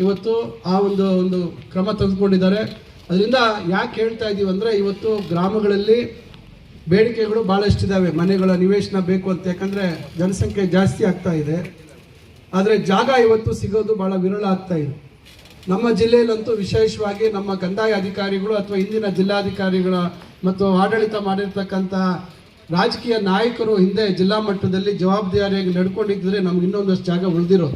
ಇವತ್ತು ಆ ಒಂದು ಒಂದು ಕ್ರಮ ತೆಗೆದುಕೊಂಡಿದ್ದಾರೆ. ಅದರಿಂದ ಯಾಕೆ ಹೇಳ್ತಾ ಇದ್ದೀವಿ ಅಂದರೆ ಇವತ್ತು ಗ್ರಾಮಗಳಲ್ಲಿ ಬೇಡಿಕೆಗಳು ಭಾಳಷ್ಟಿದ್ದಾವೆ ಮನೆಗಳ ನಿವೇಶನ ಬೇಕು ಅಂತ. ಯಾಕಂದರೆ ಜನಸಂಖ್ಯೆ ಜಾಸ್ತಿ ಆಗ್ತಾ ಇದೆ. ಆದರೆ ಜಾಗ ಇವತ್ತು ಸಿಗೋದು ಭಾಳ ವಿರಳ ಆಗ್ತಾ ಇದೆ. ನಮ್ಮ ಜಿಲ್ಲೆಯಲ್ಲಂತೂ ವಿಶೇಷವಾಗಿ ನಮ್ಮ ಕಂದಾಯ ಅಧಿಕಾರಿಗಳು ಅಥವಾ ಹಿಂದಿನ ಜಿಲ್ಲಾಧಿಕಾರಿಗಳ ಮತ್ತು ಆಡಳಿತ ಮಾಡಿರ್ತಕ್ಕಂಥ ರಾಜಕೀಯ ನಾಯಕರು ಹಿಂದೆ ಜಿಲ್ಲಾ ಮಟ್ಟದಲ್ಲಿ ಜವಾಬ್ದಾರಿಯಾಗಿ ನಡ್ಕೊಂಡಿದ್ದರೆ ನಮ್ಗೆ ಇನ್ನೊಂದಷ್ಟು ಜಾಗ ಉಳಿದಿರೋ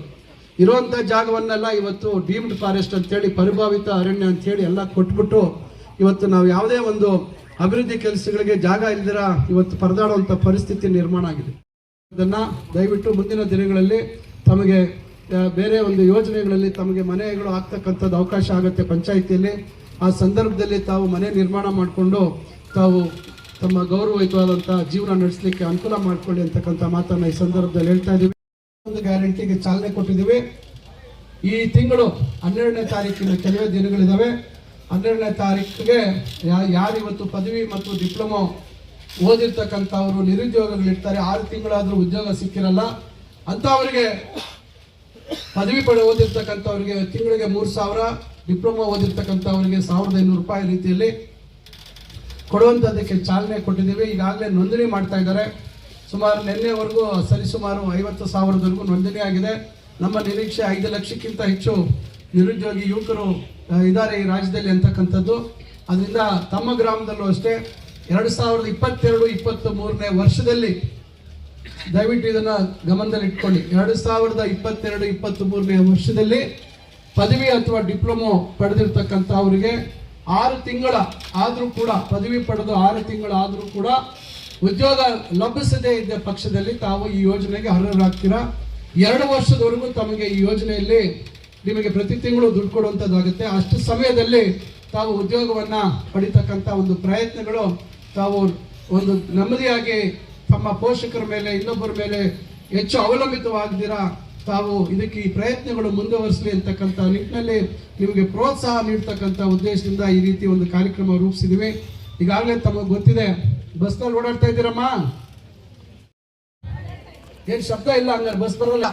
ಇರುವಂಥ ಜಾಗವನ್ನೆಲ್ಲ ಇವತ್ತು ಡೀಮ್ಡ್ ಫಾರೆಸ್ಟ್ ಅಂತೇಳಿ, ಪರಿಭಾವಿತ ಅರಣ್ಯ ಅಂತೇಳಿ ಎಲ್ಲ ಕೊಟ್ಬಿಟ್ಟು ಇವತ್ತು ನಾವು ಯಾವುದೇ ಒಂದು ಅಭಿವೃದ್ಧಿ ಕೆಲಸಗಳಿಗೆ ಜಾಗ ಇಲ್ದಿರ ಇವತ್ತು ಪರದಾಡುವಂಥ ಪರಿಸ್ಥಿತಿ ನಿರ್ಮಾಣ ಆಗಿದೆ. ಅದನ್ನು ದಯವಿಟ್ಟು ಮುಂದಿನ ದಿನಗಳಲ್ಲಿ ತಮಗೆ ಬೇರೆ ಒಂದು ಯೋಜನೆಗಳಲ್ಲಿ ತಮಗೆ ಮನೆಗಳು ಆಗ್ತಕ್ಕಂಥದ್ದು ಅವಕಾಶ ಆಗುತ್ತೆ ಪಂಚಾಯಿತಿಯಲ್ಲಿ. ಆ ಸಂದರ್ಭದಲ್ಲಿ ತಾವು ಮನೆ ನಿರ್ಮಾಣ ಮಾಡಿಕೊಂಡು ತಾವು ತಮ್ಮ ಗೌರವಯುತವಾದಂತಹ ಜೀವನ ನಡೆಸಲಿಕ್ಕೆ ಅನುಕೂಲ ಮಾಡಿಕೊಳ್ಳಿ ಅಂತಕ್ಕಂಥ ಮಾತನ್ನ ಈ ಸಂದರ್ಭದಲ್ಲಿ ಹೇಳ್ತಾ ಇದ್ದೀವಿ. ಒಂದು ಗ್ಯಾರಂಟಿಗೆ ಚಾಲನೆ ಕೊಟ್ಟಿದ್ದೀವಿ. ಈ ತಿಂಗಳು ಹನ್ನೆರಡನೇ ತಾರೀಕಿನ ಕೆಲವೇ ದಿನಗಳಿದ್ದಾವೆ ಹನ್ನೆರಡನೇ ತಾರೀಕಿಗೆ ಯಾರು ಇವತ್ತು ಪದವಿ ಮತ್ತು ಡಿಪ್ಲೊಮೊ ಓದಿರ್ತಕ್ಕಂಥವರು ನಿರುದ್ಯೋಗಗಳಿರ್ತಾರೆ, ಆರು ತಿಂಗಳಾದರೂ ಉದ್ಯೋಗ ಸಿಕ್ಕಿರಲ್ಲ, ಅಂಥವರಿಗೆ ಪದವಿ ಪಡೆ ಓದಿರ್ತಕ್ಕಂಥವ್ರಿಗೆ ತಿಂಗಳಿಗೆ ಮೂರು ಸಾವಿರ, ಡಿಪ್ಲೊಮೋ ಓದಿರ್ತಕ್ಕಂಥವ್ರಿಗೆ ಸಾವಿರದ ಐನೂರು ರೂಪಾಯಿ ರೀತಿಯಲ್ಲಿ ಕೊಡುವಂಥದ್ದಕ್ಕೆ ಚಾಲನೆ ಕೊಟ್ಟಿದ್ದೀವಿ. ಈಗಾಗಲೇ ನೋಂದಣಿ ಮಾಡ್ತಾ ಇದ್ದಾರೆ. ಸುಮಾರು ನಿನ್ನೆವರೆಗೂ ಸರಿಸುಮಾರು ಐವತ್ತು ಸಾವಿರದವರೆಗೂ ನೋಂದಣಿ ಆಗಿದೆ. ನಮ್ಮ ನಿರೀಕ್ಷೆ ಐದು ಲಕ್ಷಕ್ಕಿಂತ ಹೆಚ್ಚು ನಿರುದ್ಯೋಗಿ ಯುವಕರು ಇದ್ದಾರೆ ಈ ರಾಜ್ಯದಲ್ಲಿ ಅಂತಕ್ಕಂಥದ್ದು. ಅದರಿಂದ ತಮ್ಮ ಗ್ರಾಮದಲ್ಲೂ ಅಷ್ಟೇ ಎರಡು ಸಾವಿರದ ಇಪ್ಪತ್ತೆರಡು ಇಪ್ಪತ್ತ್ ಮೂರನೇ ವರ್ಷದಲ್ಲಿ ದಯವಿಟ್ಟು ಇದನ್ನು ಗಮನದಲ್ಲಿ ಇಟ್ಕೊಳ್ಳಿ ಎರಡು ಸಾವಿರದ ಇಪ್ಪತ್ತೆರಡು ಇಪ್ಪತ್ತ್ ಮೂರನೇ ವರ್ಷದಲ್ಲಿ ಪದವಿ ಅಥವಾ ಡಿಪ್ಲೊಮೊ ಪಡೆದಿರ್ತಕ್ಕಂಥ ಅವರಿಗೆ ಆರು ತಿಂಗಳ ಆದರೂ ಕೂಡ, ಪದವಿ ಪಡೆದು ಆರು ತಿಂಗಳ ಆದರೂ ಕೂಡ ಉದ್ಯೋಗ ಲಭಿಸದೇ ಇದ್ದ ಪಕ್ಷದಲ್ಲಿ ತಾವು ಈ ಯೋಜನೆಗೆ ಅರ್ಹರಾಗ್ತೀರಾ? ಎರಡು ವರ್ಷದವರೆಗೂ ತಮಗೆ ಈ ಯೋಜನೆಯಲ್ಲಿ ನಿಮಗೆ ಪ್ರತಿ ತಿಂಗಳು ದುಡ್ಡು ಕೊಡುವಂಥದ್ದಾಗುತ್ತೆ. ಅಷ್ಟು ಸಮಯದಲ್ಲಿ ತಾವು ಉದ್ಯೋಗವನ್ನ ಪಡಿತಕ್ಕಂಥ ಒಂದು ಪ್ರಯತ್ನಗಳು ತಾವು ಒಂದು ನೆಮ್ಮದಿಯಾಗಿ ತಮ್ಮ ಪೋಷಕರ ಮೇಲೆ, ಇನ್ನೊಬ್ಬರ ಮೇಲೆ ಹೆಚ್ಚು ಅವಲಂಬಿತವಾಗದಿರ ತಾವು ಇದಕ್ಕೆ ಈ ಪ್ರಯತ್ನಗಳು ಮುಂದುವರಿಸಲಿ ಅಂತಕ್ಕಂಥ ನಿಟ್ಟಿನಲ್ಲಿ ನಿಮಗೆ ಪ್ರೋತ್ಸಾಹ ನೀಡ್ತಕ್ಕಂಥ ಉದ್ದೇಶದಿಂದ ಈ ರೀತಿ ಒಂದು ಕಾರ್ಯಕ್ರಮ ರೂಪಿಸಿದ್ವಿ. ಈಗಾಗಲೇ ತಮಗೆ ಗೊತ್ತಿದೆ, ಬಸ್ನಲ್ಲಿ ಓಡಾಡ್ತಾ ಇದ್ದೀರಮ್ಮ? ಏನು ಶಬ್ದ ಇಲ್ಲ ಹಂಗಾರೆ, ಬಸ್ ಬರೋಲ್ಲ.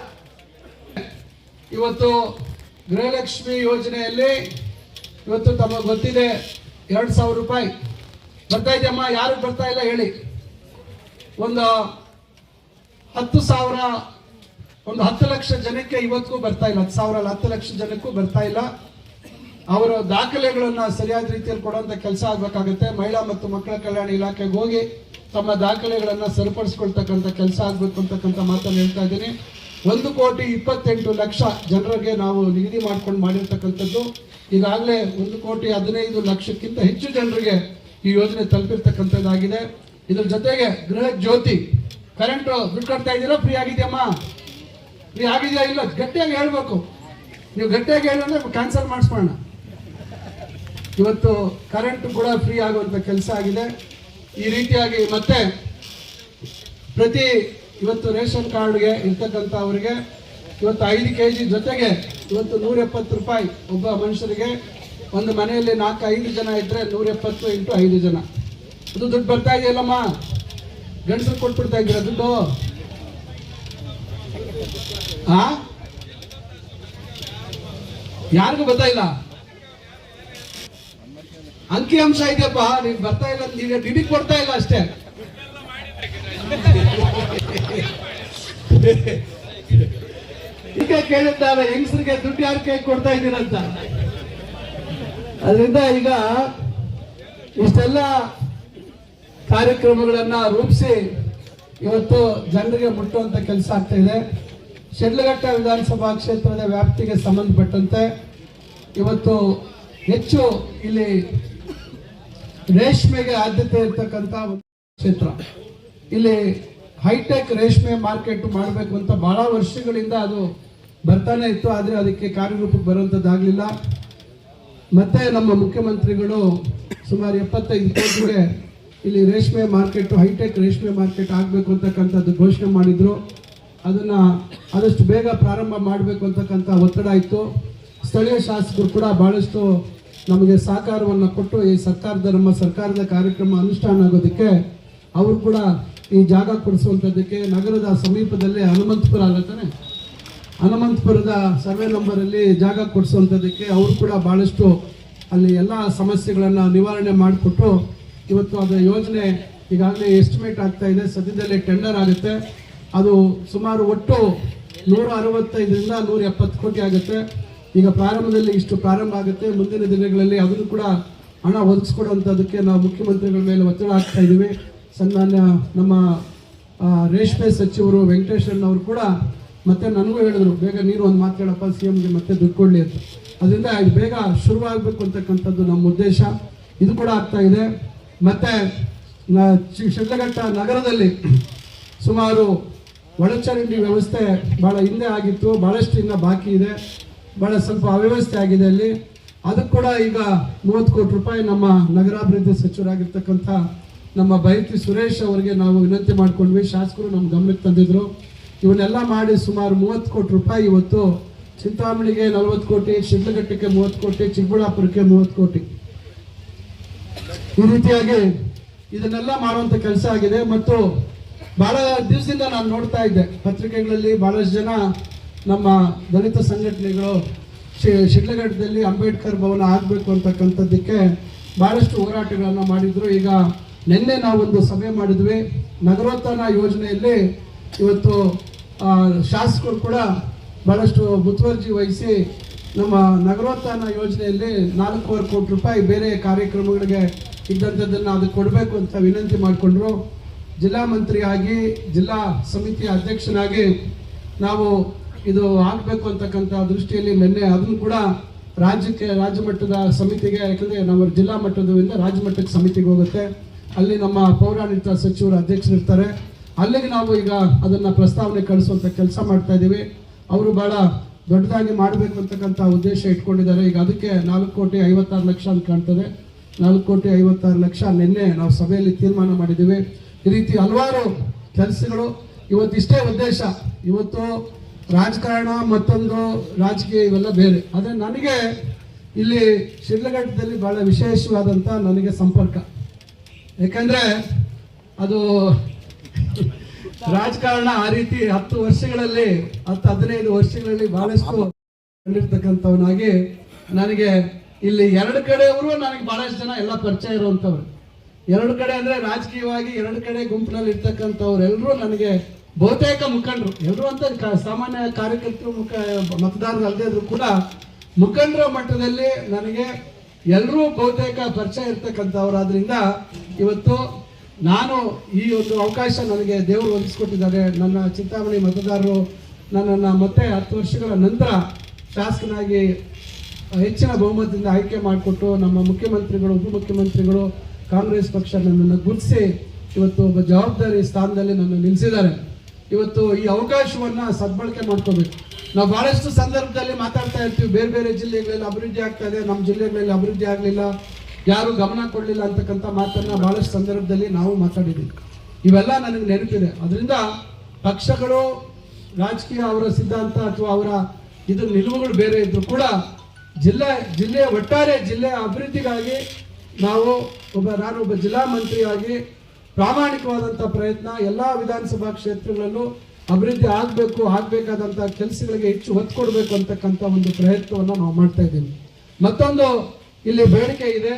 ಇವತ್ತು ಗೃಹಲಕ್ಷ್ಮಿ ಯೋಜನೆಯಲ್ಲಿ ಇವತ್ತು ತಮಗೆ ಗೊತ್ತಿದೆ, ಎರಡು ಸಾವಿರ ರೂಪಾಯಿ. ಬರ್ತಾ ಇದೆಯಮ್ಮ? ಯಾರು ಬರ್ತಾ ಇಲ್ಲ ಹೇಳಿ. ಒಂದು ಹತ್ತು ಸಾವಿರ ಒಂದು ಹತ್ತು ಲಕ್ಷ ಜನಕ್ಕೆ ಇವತ್ತಿಗೂ ಬರ್ತಾ ಇಲ್ಲ, ಹತ್ತು ಸಾವಿರ ಹತ್ತು ಲಕ್ಷ ಜನಕ್ಕೂ ಬರ್ತಾ ಇಲ್ಲ. ಅವರ ದಾಖಲೆಗಳನ್ನು ಸರಿಯಾದ ರೀತಿಯಲ್ಲಿ ಕೊಡುವಂತ ಕೆಲಸ ಆಗಬೇಕಾಗುತ್ತೆ. ಮಹಿಳಾ ಮತ್ತು ಮಕ್ಕಳ ಕಲ್ಯಾಣ ಇಲಾಖೆಗೆ ಹೋಗಿ ತಮ್ಮ ದಾಖಲೆಗಳನ್ನು ಸರಿಪಡಿಸ್ಕೊಳ್ತಕ್ಕಂಥ ಕೆಲಸ ಆಗಬೇಕು ಅಂತಕ್ಕಂಥ ಮಾತನ್ನು ಹೇಳ್ತಾ ಇದ್ದೀನಿ. ಒಂದು ಕೋಟಿ ಇಪ್ಪತ್ತೆಂಟು ಲಕ್ಷ ಜನರಿಗೆ ನಾವು ನಿಗದಿ ಮಾಡ್ಕೊಂಡು ಮಾಡಿರ್ತಕ್ಕಂಥದ್ದು. ಈಗಾಗಲೇ ಒಂದು ಕೋಟಿ ಹದಿನೈದು ಲಕ್ಷಕ್ಕಿಂತ ಹೆಚ್ಚು ಜನರಿಗೆ ಈ ಯೋಜನೆ ತಲುಪಿರ್ತಕ್ಕಂಥದ್ದಾಗಿದೆ. ಇದ್ರ ಜೊತೆಗೆ ಗೃಹ ಜ್ಯೋತಿ ಕರೆಂಟ್ ದುಡ್ಡು ಕಟ್ತಾ ಫ್ರೀ ಆಗಿದೆಯಮ್ಮ? ಫ್ರೀ ಆಗಿದೆಯಾ ಇಲ್ಲ, ಗಟ್ಟಿಯಾಗಿ ಹೇಳಬೇಕು. ನೀವು ಗಟ್ಟಿಯಾಗಿ ಹೇಳಿದ್ರೆ ಕ್ಯಾನ್ಸಲ್ ಮಾಡಿಸ್ಬೋಣ ಇವತ್ತು ಕರೆಂಟ್ ಕೂಡ ಫ್ರೀ ಆಗುವಂಥ ಕೆಲಸ ಆಗಿದೆ. ಈ ರೀತಿಯಾಗಿ ಮತ್ತೆ ಪ್ರತಿ ಇವತ್ತು ರೇಷನ್ ಕಾರ್ಡ್ಗೆ ಇರ್ತಕ್ಕಂಥ ಅವರಿಗೆ ಇವತ್ತು ಐದು ಕೆ ಜಿ ಜೊತೆಗೆ ಇವತ್ತು ನೂರ ಎಪ್ಪತ್ತು ರೂಪಾಯಿ ಒಬ್ಬ ಮನುಷ್ಯರಿಗೆ ಒಂದು ಮನೆಯಲ್ಲಿ ನಾಲ್ಕು ಐದು ಜನ ಇದ್ದರೆ ನೂರ ಎಪ್ಪತ್ತು ಇಂಟು ಐದು ಜನ. ಅದು ದುಡ್ಡು ಬರ್ತಾ ಇದೆಯಲ್ಲಮ್ಮ? ಗಂಡಸರು ಕೊಟ್ಬಿಡ್ತಾ ಇದ್ದೀರಾ ದುಡ್ಡು? ಆ? ಯಾರಿಗೂ ಬರ್ತಾ ಇಲ್ಲ? ಅಂಕಿ ಅಂಶ ಇದೆಯಪ್ಪ, ನೀನ್ ಬರ್ತಾ ಇಲ್ಲ, ನೀನು ಡಿಡಿ ಕೊಡ್ತಾ ಇಲ್ಲ ಅಷ್ಟೇ. ಈಗ ಕೇಳಿದ್ದಾರೆ ಹೆಂಗಸರಿಗೆ ದುಡ್ಡು ಯಾರು ಕೈ ಕೊಡ್ತಾ ಇದ್ದೀರಂತ? ಅದರಿಂದ ಈಗ ಇಷ್ಟೆಲ್ಲ ಕಾರ್ಯಕ್ರಮಗಳನ್ನ ರೂಪಿಸಿ ಇವತ್ತು ಜನರಿಗೆ ಮುಟ್ಟುವಂತ ಕೆಲಸ ಆಗ್ತಾ ಇದೆ. ಶಿಡ್ಲಘಟ್ಟ ವಿಧಾನಸಭಾ ಕ್ಷೇತ್ರದ ವ್ಯಾಪ್ತಿಗೆ ಸಂಬಂಧಪಟ್ಟಂತೆ ಇವತ್ತು ಹೆಚ್ಚು ಇಲ್ಲಿ ರೇಷ್ಮೆಗೆ ಆದ್ಯತೆ ಇರ್ತಕ್ಕಂಥ ಕ್ಷೇತ್ರ. ಇಲ್ಲಿ ಹೈಟೆಕ್ ರೇಷ್ಮೆ ಮಾರ್ಕೆಟ್ ಮಾಡಬೇಕು ಅಂತ ಬಹಳ ವರ್ಷಗಳಿಂದ ಅದು ಬರ್ತಾನೆ ಇತ್ತು, ಆದರೆ ಅದಕ್ಕೆ ಕಾರ್ಯರೂಪಕ್ಕೆ ಬರುವಂಥದ್ದಾಗಲಿಲ್ಲ ಮತ್ತೆ ನಮ್ಮ ಮುಖ್ಯಮಂತ್ರಿಗಳು ಸುಮಾರು ಎಪ್ಪತ್ತೈದು ಕೋಟಿಗೆ ಇಲ್ಲಿ ರೇಷ್ಮೆ ಮಾರ್ಕೆಟ್, ಹೈಟೆಕ್ ರೇಷ್ಮೆ ಮಾರ್ಕೆಟ್ ಆಗಬೇಕು ಅಂತಕ್ಕಂಥದ್ದು ಘೋಷಣೆ ಮಾಡಿದ್ರು. ಅದನ್ನ ಆದಷ್ಟು ಬೇಗ ಪ್ರಾರಂಭ ಮಾಡಬೇಕು ಅಂತಕ್ಕಂಥ ಒತ್ತಡ ಇತ್ತು. ಸ್ಥಳೀಯ ಶಾಸಕರು ಕೂಡ ಭಾಳಷ್ಟು ನಮಗೆ ಸಹಕಾರವನ್ನು ಕೊಟ್ಟು ಈ ಸರ್ಕಾರದ, ನಮ್ಮ ಸರ್ಕಾರದ ಕಾರ್ಯಕ್ರಮ ಅನುಷ್ಠಾನ ಆಗೋದಕ್ಕೆ ಅವರು ಕೂಡ ಈ ಜಾಗ ಕೊಡಿಸುವಂಥದ್ದಕ್ಕೆ ನಗರದ ಸಮೀಪದಲ್ಲೇ ಹನುಮಂತಪುರ ಆಗತ್ತಾನೆ ಹನುಮಂತಪುರದ ಸರ್ವೆ ನಂಬರಲ್ಲಿ ಜಾಗ ಕೊಡಿಸುವಂಥದ್ದಕ್ಕೆ ಅವರು ಕೂಡ ಭಾಳಷ್ಟು ಅಲ್ಲಿ ಎಲ್ಲ ಸಮಸ್ಯೆಗಳನ್ನು ನಿವಾರಣೆ ಮಾಡಿಕೊಟ್ಟು ಇವತ್ತು ಅದರ ಯೋಜನೆ ಈಗಾಗಲೇ ಎಸ್ಟಿಮೇಟ್ ಆಗ್ತಾ ಇದೆ. ಸದ್ಯದಲ್ಲೇ ಟೆಂಡರ್ ಆಗುತ್ತೆ. ಅದು ಸುಮಾರು ಒಟ್ಟು ನೂರ ಅರವತ್ತೈದರಿಂದ ನೂರ ಎಪ್ಪತ್ತು ಕೋಟಿ ಆಗುತ್ತೆ. ಈಗ ಪ್ರಾರಂಭದಲ್ಲಿ ಇಷ್ಟು ಪ್ರಾರಂಭ ಆಗುತ್ತೆ. ಮುಂದಿನ ದಿನಗಳಲ್ಲಿ ಅದನ್ನು ಕೂಡ ಹಣ ಒದಗಿಸ್ಕೊಡುವಂಥದ್ದಕ್ಕೆ ನಾವು ಮುಖ್ಯಮಂತ್ರಿಗಳ ಮೇಲೆ ಒತ್ತಡ ಹಾಕ್ತಾ ಇದ್ದೀವಿ. ಸನ್ಮಾನ್ಯ ನಮ್ಮ ರೇಷ್ಮೆ ಸಚಿವರು ವೆಂಕಟೇಶ್ವರನವರು ಕೂಡ ಮತ್ತೆ ನನಗೂ ಹೇಳಿದ್ರು, ಬೇಗ ನೀರು ಒಂದು ಮಾತಾಡಪ್ಪ ಸಿ ಎಂಗೆ ಮತ್ತೆ ದುಡ್ಕೊಳ್ಳಿ ಅಂತ. ಅದರಿಂದ ಇದು ಬೇಗ ಶುರುವಾಗಬೇಕು ಅಂತಕ್ಕಂಥದ್ದು ನಮ್ಮ ಉದ್ದೇಶ. ಇದು ಕೂಡ ಆಗ್ತಾ ಇದೆ. ಮತ್ತೆ ಶಿಡ್ಲಘಟ್ಟ ನಗರದಲ್ಲಿ ಸುಮಾರು ಒಳಚರಂಡಿ ವ್ಯವಸ್ಥೆ ಭಾಳ ಹಿಂದೆ ಆಗಿತ್ತು ಭಾಳಷ್ಟು ಇನ್ನ ಬಾಕಿ ಇದೆ ಭಾಳ ಸ್ವಲ್ಪ ಅವ್ಯವಸ್ಥೆ ಆಗಿದೆ ಅಲ್ಲಿ. ಅದಕ್ಕೆ ಕೂಡ ಈಗ ಮೂವತ್ತು ಕೋಟಿ ರೂಪಾಯಿ ನಮ್ಮ ನಗರಾಭಿವೃದ್ಧಿ ಸಚಿವರಾಗಿರ್ತಕ್ಕಂಥ ನಮ್ಮ ಬೈತಿ ಸುರೇಶ್ ಅವರಿಗೆ ನಾವು ವಿನಂತಿ ಮಾಡ್ಕೊಂಡ್ವಿ. ಶಾಸಕರು ನಮ್ಮ ಗಮನಕ್ಕೆ ತಂದಿದ್ರು. ಇವನ್ನೆಲ್ಲ ಮಾಡಿ ಸುಮಾರು ಮೂವತ್ತು ಕೋಟಿ ರೂಪಾಯಿ ಇವತ್ತು ಚಿಂತಾಮಣಿಗೆ ನಲವತ್ತು ಕೋಟಿ, ಶಿಡ್ಲಘಟ್ಟಕ್ಕೆ ಮೂವತ್ತು ಕೋಟಿ, ಚಿಕ್ಕಬಳ್ಳಾಪುರಕ್ಕೆ ಮೂವತ್ತು ಕೋಟಿ. ಈ ರೀತಿಯಾಗಿ ಇದನ್ನೆಲ್ಲ ಮಾಡುವಂಥ ಕೆಲಸ ಆಗಿದೆ. ಮತ್ತು ಬಹಳ ದಿವಸದಿಂದ ನಾನು ನೋಡ್ತಾ ಇದ್ದೆ. ಪತ್ರಿಕೆಗಳಲ್ಲಿ ಬಹಳಷ್ಟು ಜನ ನಮ್ಮ ದಲಿತ ಸಂಘಟನೆಗಳು ಶಿಡ್ಲಘಟ್ಟದಲ್ಲಿ ಅಂಬೇಡ್ಕರ್ ಭವನ ಆಗಬೇಕು ಅಂತಕ್ಕಂಥದ್ದಕ್ಕೆ ಬಹಳಷ್ಟು ಹೋರಾಟಗಳನ್ನು ಮಾಡಿದ್ರು. ಈಗ ನಿನ್ನೆ ನಾವೊಂದು ಸಭೆ ಮಾಡಿದ್ವಿ. ನಗರೋತ್ಥಾನ ಯೋಜನೆಯಲ್ಲಿ ಇವತ್ತು ಶಾಸಕರು ಕೂಡ ಬಹಳಷ್ಟು ಮುತುವರ್ಜಿ ವಹಿಸಿ ನಮ್ಮ ನಗರೋತ್ಥಾನ ಯೋಜನೆಯಲ್ಲಿ ನಾಲ್ಕೂವರೆ ಕೋಟಿ ರೂಪಾಯಿ ಬೇರೆ ಕಾರ್ಯಕ್ರಮಗಳಿಗೆ ಇದ್ದಂಥದ್ದನ್ನು ಅದಕ್ಕೆ ಕೊಡಬೇಕು ಅಂತ ವಿನಂತಿ ಮಾಡಿಕೊಂಡ್ರು. ಜಿಲ್ಲಾ ಮಂತ್ರಿಯಾಗಿ ಜಿಲ್ಲಾ ಸಮಿತಿಯ ಅಧ್ಯಕ್ಷನಾಗಿ ನಾವು ಇದು ಆಗಬೇಕು ಅಂತಕ್ಕಂಥ ದೃಷ್ಟಿಯಲ್ಲಿ ನಿನ್ನೆ ಅದನ್ನು ಕೂಡ ರಾಜ್ಯಕ್ಕೆ ರಾಜ್ಯ ಮಟ್ಟದ ಸಮಿತಿಗೆ, ಯಾಕಂದರೆ ನಮ್ಮ ಜಿಲ್ಲಾ ಮಟ್ಟದಿಂದ ರಾಜ್ಯ ಮಟ್ಟಕ್ಕೆ ಸಮಿತಿಗೆ ಹೋಗುತ್ತೆ. ಅಲ್ಲಿ ನಮ್ಮ ಪೌರಾಡಳಿತ ಸಚಿವರು ಅಧ್ಯಕ್ಷರಿರ್ತಾರೆ. ಅಲ್ಲಿಗೆ ನಾವು ಈಗ ಅದನ್ನು ಪ್ರಸ್ತಾವನೆ ಕಳಿಸುವಂಥ ಕೆಲಸ ಮಾಡ್ತಾ ಇದ್ದೀವಿ. ಅವರು ಭಾಳ ದೊಡ್ಡದಾಗಿ ಮಾಡಬೇಕು ಅಂತಕ್ಕಂಥ ಉದ್ದೇಶ ಇಟ್ಕೊಂಡಿದ್ದಾರೆ. ಈಗ ಅದಕ್ಕೆ ನಾಲ್ಕು ಕೋಟಿ ಐವತ್ತಾರು ಲಕ್ಷ ಅಂತ ಕಾಣ್ತದೆ. ನಾಲ್ಕು ಕೋಟಿ ಐವತ್ತಾರು ಲಕ್ಷ ನಿನ್ನೆ ನಾವು ಸಭೆಯಲ್ಲಿ ತೀರ್ಮಾನ ಮಾಡಿದ್ದೀವಿ. ಈ ರೀತಿ ಹಲವಾರು ಕೆಲಸಗಳು, ಇವತ್ತು ಇಷ್ಟೇ ಉದ್ದೇಶ. ಇವತ್ತು ರಾಜಕಾರಣ ಮತ್ತೊಂದು ರಾಜಕೀಯ ಇವೆಲ್ಲ ಬೇರೆ. ಆದರೆ ನನಗೆ ಇಲ್ಲಿ ಶಿಡ್ಲಘಟ್ಟದಲ್ಲಿ ಬಹಳ ವಿಶೇಷವಾದಂಥ ನನಗೆ ಸಂಪರ್ಕ. ಯಾಕಂದರೆ ಅದು ರಾಜಕಾರಣ ಆ ರೀತಿ ಹತ್ತು ವರ್ಷಗಳಲ್ಲಿ, ಹತ್ತು ಹದಿನೈದು ವರ್ಷಗಳಲ್ಲಿ ಬಹಳಷ್ಟು ಕಂಡಿರ್ತಕ್ಕಂಥವನಾಗಿ ನನಗೆ ಇಲ್ಲಿ ಎರಡು ಕಡೆಯವರು ನನಗೆ ಬಹಳಷ್ಟು ಜನ ಎಲ್ಲ ಪರಿಚಯ ಇರುವಂಥವ್ರು. ಎರಡು ಕಡೆ ಅಂದ್ರೆ ರಾಜಕೀಯವಾಗಿ ಎರಡು ಕಡೆ ಗುಂಪಿನಲ್ಲಿ ಇರ್ತಕ್ಕಂಥವ್ರು ಎಲ್ಲರೂ ನನಗೆ ಬಹುತೇಕ ಮುಖಂಡರು. ಎಲ್ಲರೂ ಅಂತ ಸಾಮಾನ್ಯ ಕಾರ್ಯಕರ್ತರು, ಮುಖ ಮತದಾರರು ಅಲ್ಲದೆ ಇದ್ರು ಕೂಡ ಮುಖಂಡರ ಮಟ್ಟದಲ್ಲಿ ನನಗೆ ಎಲ್ಲರೂ ಬಹುತೇಕ ಪರಿಚಯ ಇರ್ತಕ್ಕಂಥವ್ರು ಆದ್ರಿಂದ ಇವತ್ತು ನಾನು ಈ ಒಂದು ಅವಕಾಶ ನನಗೆ ದೇವರು ಒದಗಿಸ್ಕೊಟ್ಟಿದ್ದಾರೆ. ನನ್ನ ಚಿಂತಾಮಣಿ ಮತದಾರರು ನನ್ನನ್ನು ಮತ್ತೆ ಹತ್ತು ವರ್ಷಗಳ ನಂತರ ಶಾಸಕನಾಗಿ ಹೆಚ್ಚಿನ ಬಹುಮತದಿಂದ ಆಯ್ಕೆ ಮಾಡಿಕೊಟ್ಟು ನಮ್ಮ ಮುಖ್ಯಮಂತ್ರಿಗಳು, ಉಪಮುಖ್ಯಮಂತ್ರಿಗಳು ಕಾಂಗ್ರೆಸ್ ಪಕ್ಷ ನನ್ನನ್ನು ಗುರುತಿಸಿ ಇವತ್ತು ಒಬ್ಬ ಜವಾಬ್ದಾರಿ ಸ್ಥಾನದಲ್ಲಿ ನನ್ನ ನಿಲ್ಲಿಸಿದ್ದಾರೆ ಇವತ್ತು ಈ ಅವಕಾಶವನ್ನ ಸದ್ಬಳಕೆ ಮಾಡ್ಕೋಬೇಕು. ನಾವು ಬಹಳಷ್ಟು ಸಂದರ್ಭದಲ್ಲಿ ಮಾತಾಡ್ತಾ ಇರ್ತೀವಿ, ಬೇರೆ ಬೇರೆ ಜಿಲ್ಲೆಗಳಲ್ಲಿ ಅಭಿವೃದ್ಧಿ ಆಗ್ತಾ ಇದೆ ನಮ್ಮ ಜಿಲ್ಲೆಗಳಲ್ಲಿ ಅಭಿವೃದ್ಧಿ ಆಗಲಿಲ್ಲ, ಯಾರು ಗಮನ ಕೊಡಲಿಲ್ಲ ಅಂತಕ್ಕಂಥ ಮಾತನ್ನ ಬಹಳಷ್ಟು ಸಂದರ್ಭದಲ್ಲಿ ನಾವು ಮಾತಾಡಿದ್ದೀವಿ. ಇವೆಲ್ಲ ನನಗೆ ನೆನಪಿದೆ. ಅದರಿಂದ ಪಕ್ಷಗಳು ರಾಜಕೀಯ ಅವರ ಸಿದ್ಧಾಂತ ಅಥವಾ ಅವರ ಇದು ನಿಲುವುಗಳು ಬೇರೆ ಇದ್ದರೂ ಕೂಡ ಜಿಲ್ಲೆ, ಜಿಲ್ಲೆಯ ಒಟ್ಟಾರೆ ಜಿಲ್ಲೆಯ ಅಭಿವೃದ್ಧಿಗಾಗಿ ನಾವು ಒಬ್ಬ, ನಾನು ಒಬ್ಬ ಜಿಲ್ಲಾ ಮಂತ್ರಿಯಾಗಿ ಪ್ರಾಮಾಣಿಕವಾದಂಥ ಪ್ರಯತ್ನ ಎಲ್ಲ ವಿಧಾನಸಭಾ ಕ್ಷೇತ್ರಗಳಲ್ಲೂ ಅಭಿವೃದ್ಧಿ ಆಗಬೇಕು ಆಗಬೇಕಾದಂಥ ಕೆಲಸಗಳಿಗೆ ಹೆಚ್ಚು ಒತ್ತು ಕೊಡಬೇಕು ಅಂತಕ್ಕಂಥ ಒಂದು ಪ್ರಯತ್ನವನ್ನು ನಾವು ಮಾಡ್ತಾ ಇದ್ದೀವಿ. ಮತ್ತೊಂದು ಇಲ್ಲಿ ಬೇಡಿಕೆ ಇದೆ.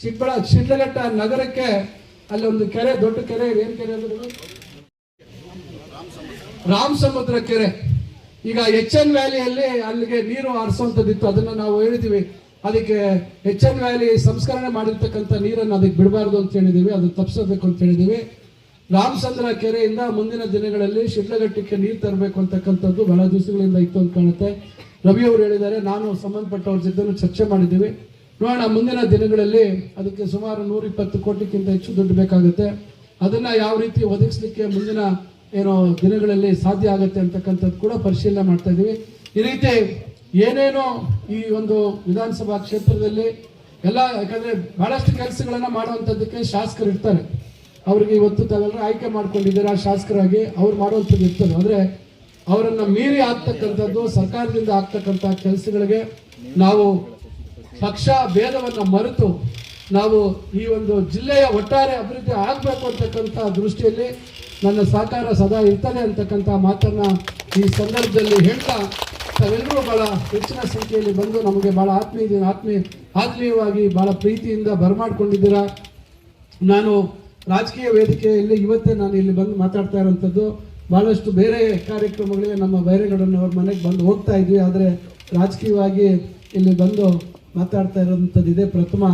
ಚಿಕ್ಕಬಳ, ಶಿಡ್ಲಘಟ್ಟ ನಗರಕ್ಕೆ ಅಲ್ಲಿ ಒಂದು ಕೆರೆ, ದೊಡ್ಡ ಕೆರೆ, ಏನು ಕೆರೆ ಅಂದ್ರೆ ರಾಮಸಮುದ್ರ ರಾಮ್ ಸಮುದ್ರ ಕೆರೆ. ಈಗ ಎಚ್ ಎನ್ ವ್ಯಾಲಿಯಲ್ಲಿ ಅಲ್ಲಿಗೆ ನೀರು ಹರಿಸುವಂಥದ್ದಿತ್ತು ಅದನ್ನ ನಾವು ಹೇಳಿದೀವಿ. ಅದಕ್ಕೆ ಎಚ್ ಎನ್ ವ್ಯಾಲಿ ಸಂಸ್ಕರಣೆ ಮಾಡಿರ್ತಕ್ಕಂಥ ನೀರನ್ನು ಅದಕ್ಕೆ ಬಿಡಬಾರ್ದು ಅಂತ ಹೇಳಿದೀವಿ ಅದು ತಪ್ಪಿಸಬೇಕು ಅಂತ ಹೇಳಿದೀವಿ ರಾಮಚಂದ್ರ ಕೆರೆಯಿಂದ ಮುಂದಿನ ದಿನಗಳಲ್ಲಿ ಶಿಡ್ಲಘಟ್ಟಕ್ಕೆ ನೀರು ತರಬೇಕು ಅಂತಕ್ಕಂಥದ್ದು ಬಹಳ ದಿವಸಗಳಿಂದ ಇತ್ತು ಅಂತ ಕಾಣುತ್ತೆ. ರವಿ ಅವರು ಹೇಳಿದ್ದಾರೆ, ನಾನು ಸಂಬಂಧಪಟ್ಟವ್ರ ಜೊತೆ ಚರ್ಚೆ ಮಾಡಿದ್ದೀವಿ. ನೋಡೋಣ, ಮುಂದಿನ ದಿನಗಳಲ್ಲಿ ಅದಕ್ಕೆ ಸುಮಾರು ನೂರಿಪ್ಪತ್ತು ಕೋಟಿಗಿಂತ ಹೆಚ್ಚು ದುಡ್ಡು ಬೇಕಾಗುತ್ತೆ. ಅದನ್ನು ಯಾವ ರೀತಿ ಒದಗಿಸ್ಲಿಕ್ಕೆ ಮುಂದಿನ ಏನೋ ದಿನಗಳಲ್ಲಿ ಸಾಧ್ಯ ಆಗುತ್ತೆ ಅಂತಕ್ಕಂಥದ್ದು ಕೂಡ ಪರಿಶೀಲನೆ ಮಾಡ್ತಾ ಇದ್ದೀವಿ ಈ ರೀತಿ ಏನೇನೋ ಈ ಒಂದು ವಿಧಾನಸಭಾ ಕ್ಷೇತ್ರದಲ್ಲಿ ಎಲ್ಲ, ಯಾಕಂದ್ರೆ ಬಹಳಷ್ಟು ಕೆಲಸಗಳನ್ನು ಮಾಡುವಂಥದ್ದಕ್ಕೆ ಶಾಸಕರು ಇರ್ತಾರೆ. ಅವ್ರಿಗೆ ಇವತ್ತು ತಾವೆಲ್ಲರೂ ಆಯ್ಕೆ ಮಾಡ್ಕೊಂಡಿದ್ದೀರಾ ಶಾಸಕರಾಗಿ, ಅವ್ರು ಮಾಡುವಂಥದ್ದು ಇರ್ತದೆ. ಅಂದ್ರೆ ಅವರನ್ನು ಮೀರಿ ಆಗ್ತಕ್ಕಂಥದ್ದು, ಸರ್ಕಾರದಿಂದ ಆಗ್ತಕ್ಕಂಥ ಕೆಲಸಗಳಿಗೆ ನಾವು ಪಕ್ಷ ಭೇದವನ್ನ ಮರೆತು ನಾವು ಈ ಒಂದು ಜಿಲ್ಲೆಯ ಒಟ್ಟಾರೆ ಅಭಿವೃದ್ಧಿ ಆಗಬೇಕು ಅಂತಕ್ಕಂಥ ದೃಷ್ಟಿಯಲ್ಲಿ ನನ್ನ ಸಹಕಾರ ಸದಾ ಇರ್ತದೆ ಅಂತಕ್ಕಂಥ ಮಾತನ್ನ ಈ ಸಂದರ್ಭದಲ್ಲಿ ಹೇಳ್ತಾ ತಾವೆಲ್ಲರೂ ಬಹಳ ಹೆಚ್ಚಿನ ಸಂಖ್ಯೆಯಲ್ಲಿ ಬಂದು ನಮಗೆ ಬಹಳ ಆತ್ಮೀಯ ಆತ್ಮೀಯ, ಆತ್ಮೀಯವಾಗಿ ಬಹಳ ಪ್ರೀತಿಯಿಂದ ಬರಮಾಡ್ಕೊಂಡಿದ್ದೀರಾ? ನಾನು ರಾಜಕೀಯ ವೇದಿಕೆಯಲ್ಲಿ ಇವತ್ತೇ ನಾನು ಇಲ್ಲಿ ಬಂದು ಮಾತಾಡ್ತಾ ಇರೋಂಥದ್ದು ಬಹಳಷ್ಟು ಬೇರೆ ಕಾರ್ಯಕ್ರಮಗಳಿಗೆ ನಮ್ಮ ಬೈರೇಗೌಡನವ್ರ ಮನೆಗೆ ಬಂದು ಹೋಗ್ತಾ ಇದ್ವಿ. ಆದರೆ ರಾಜಕೀಯವಾಗಿ ಇಲ್ಲಿ ಬಂದು ಮಾತಾಡ್ತಾ ಇರೋಂಥದ್ದು ಇದೆ ಪ್ರಥಮ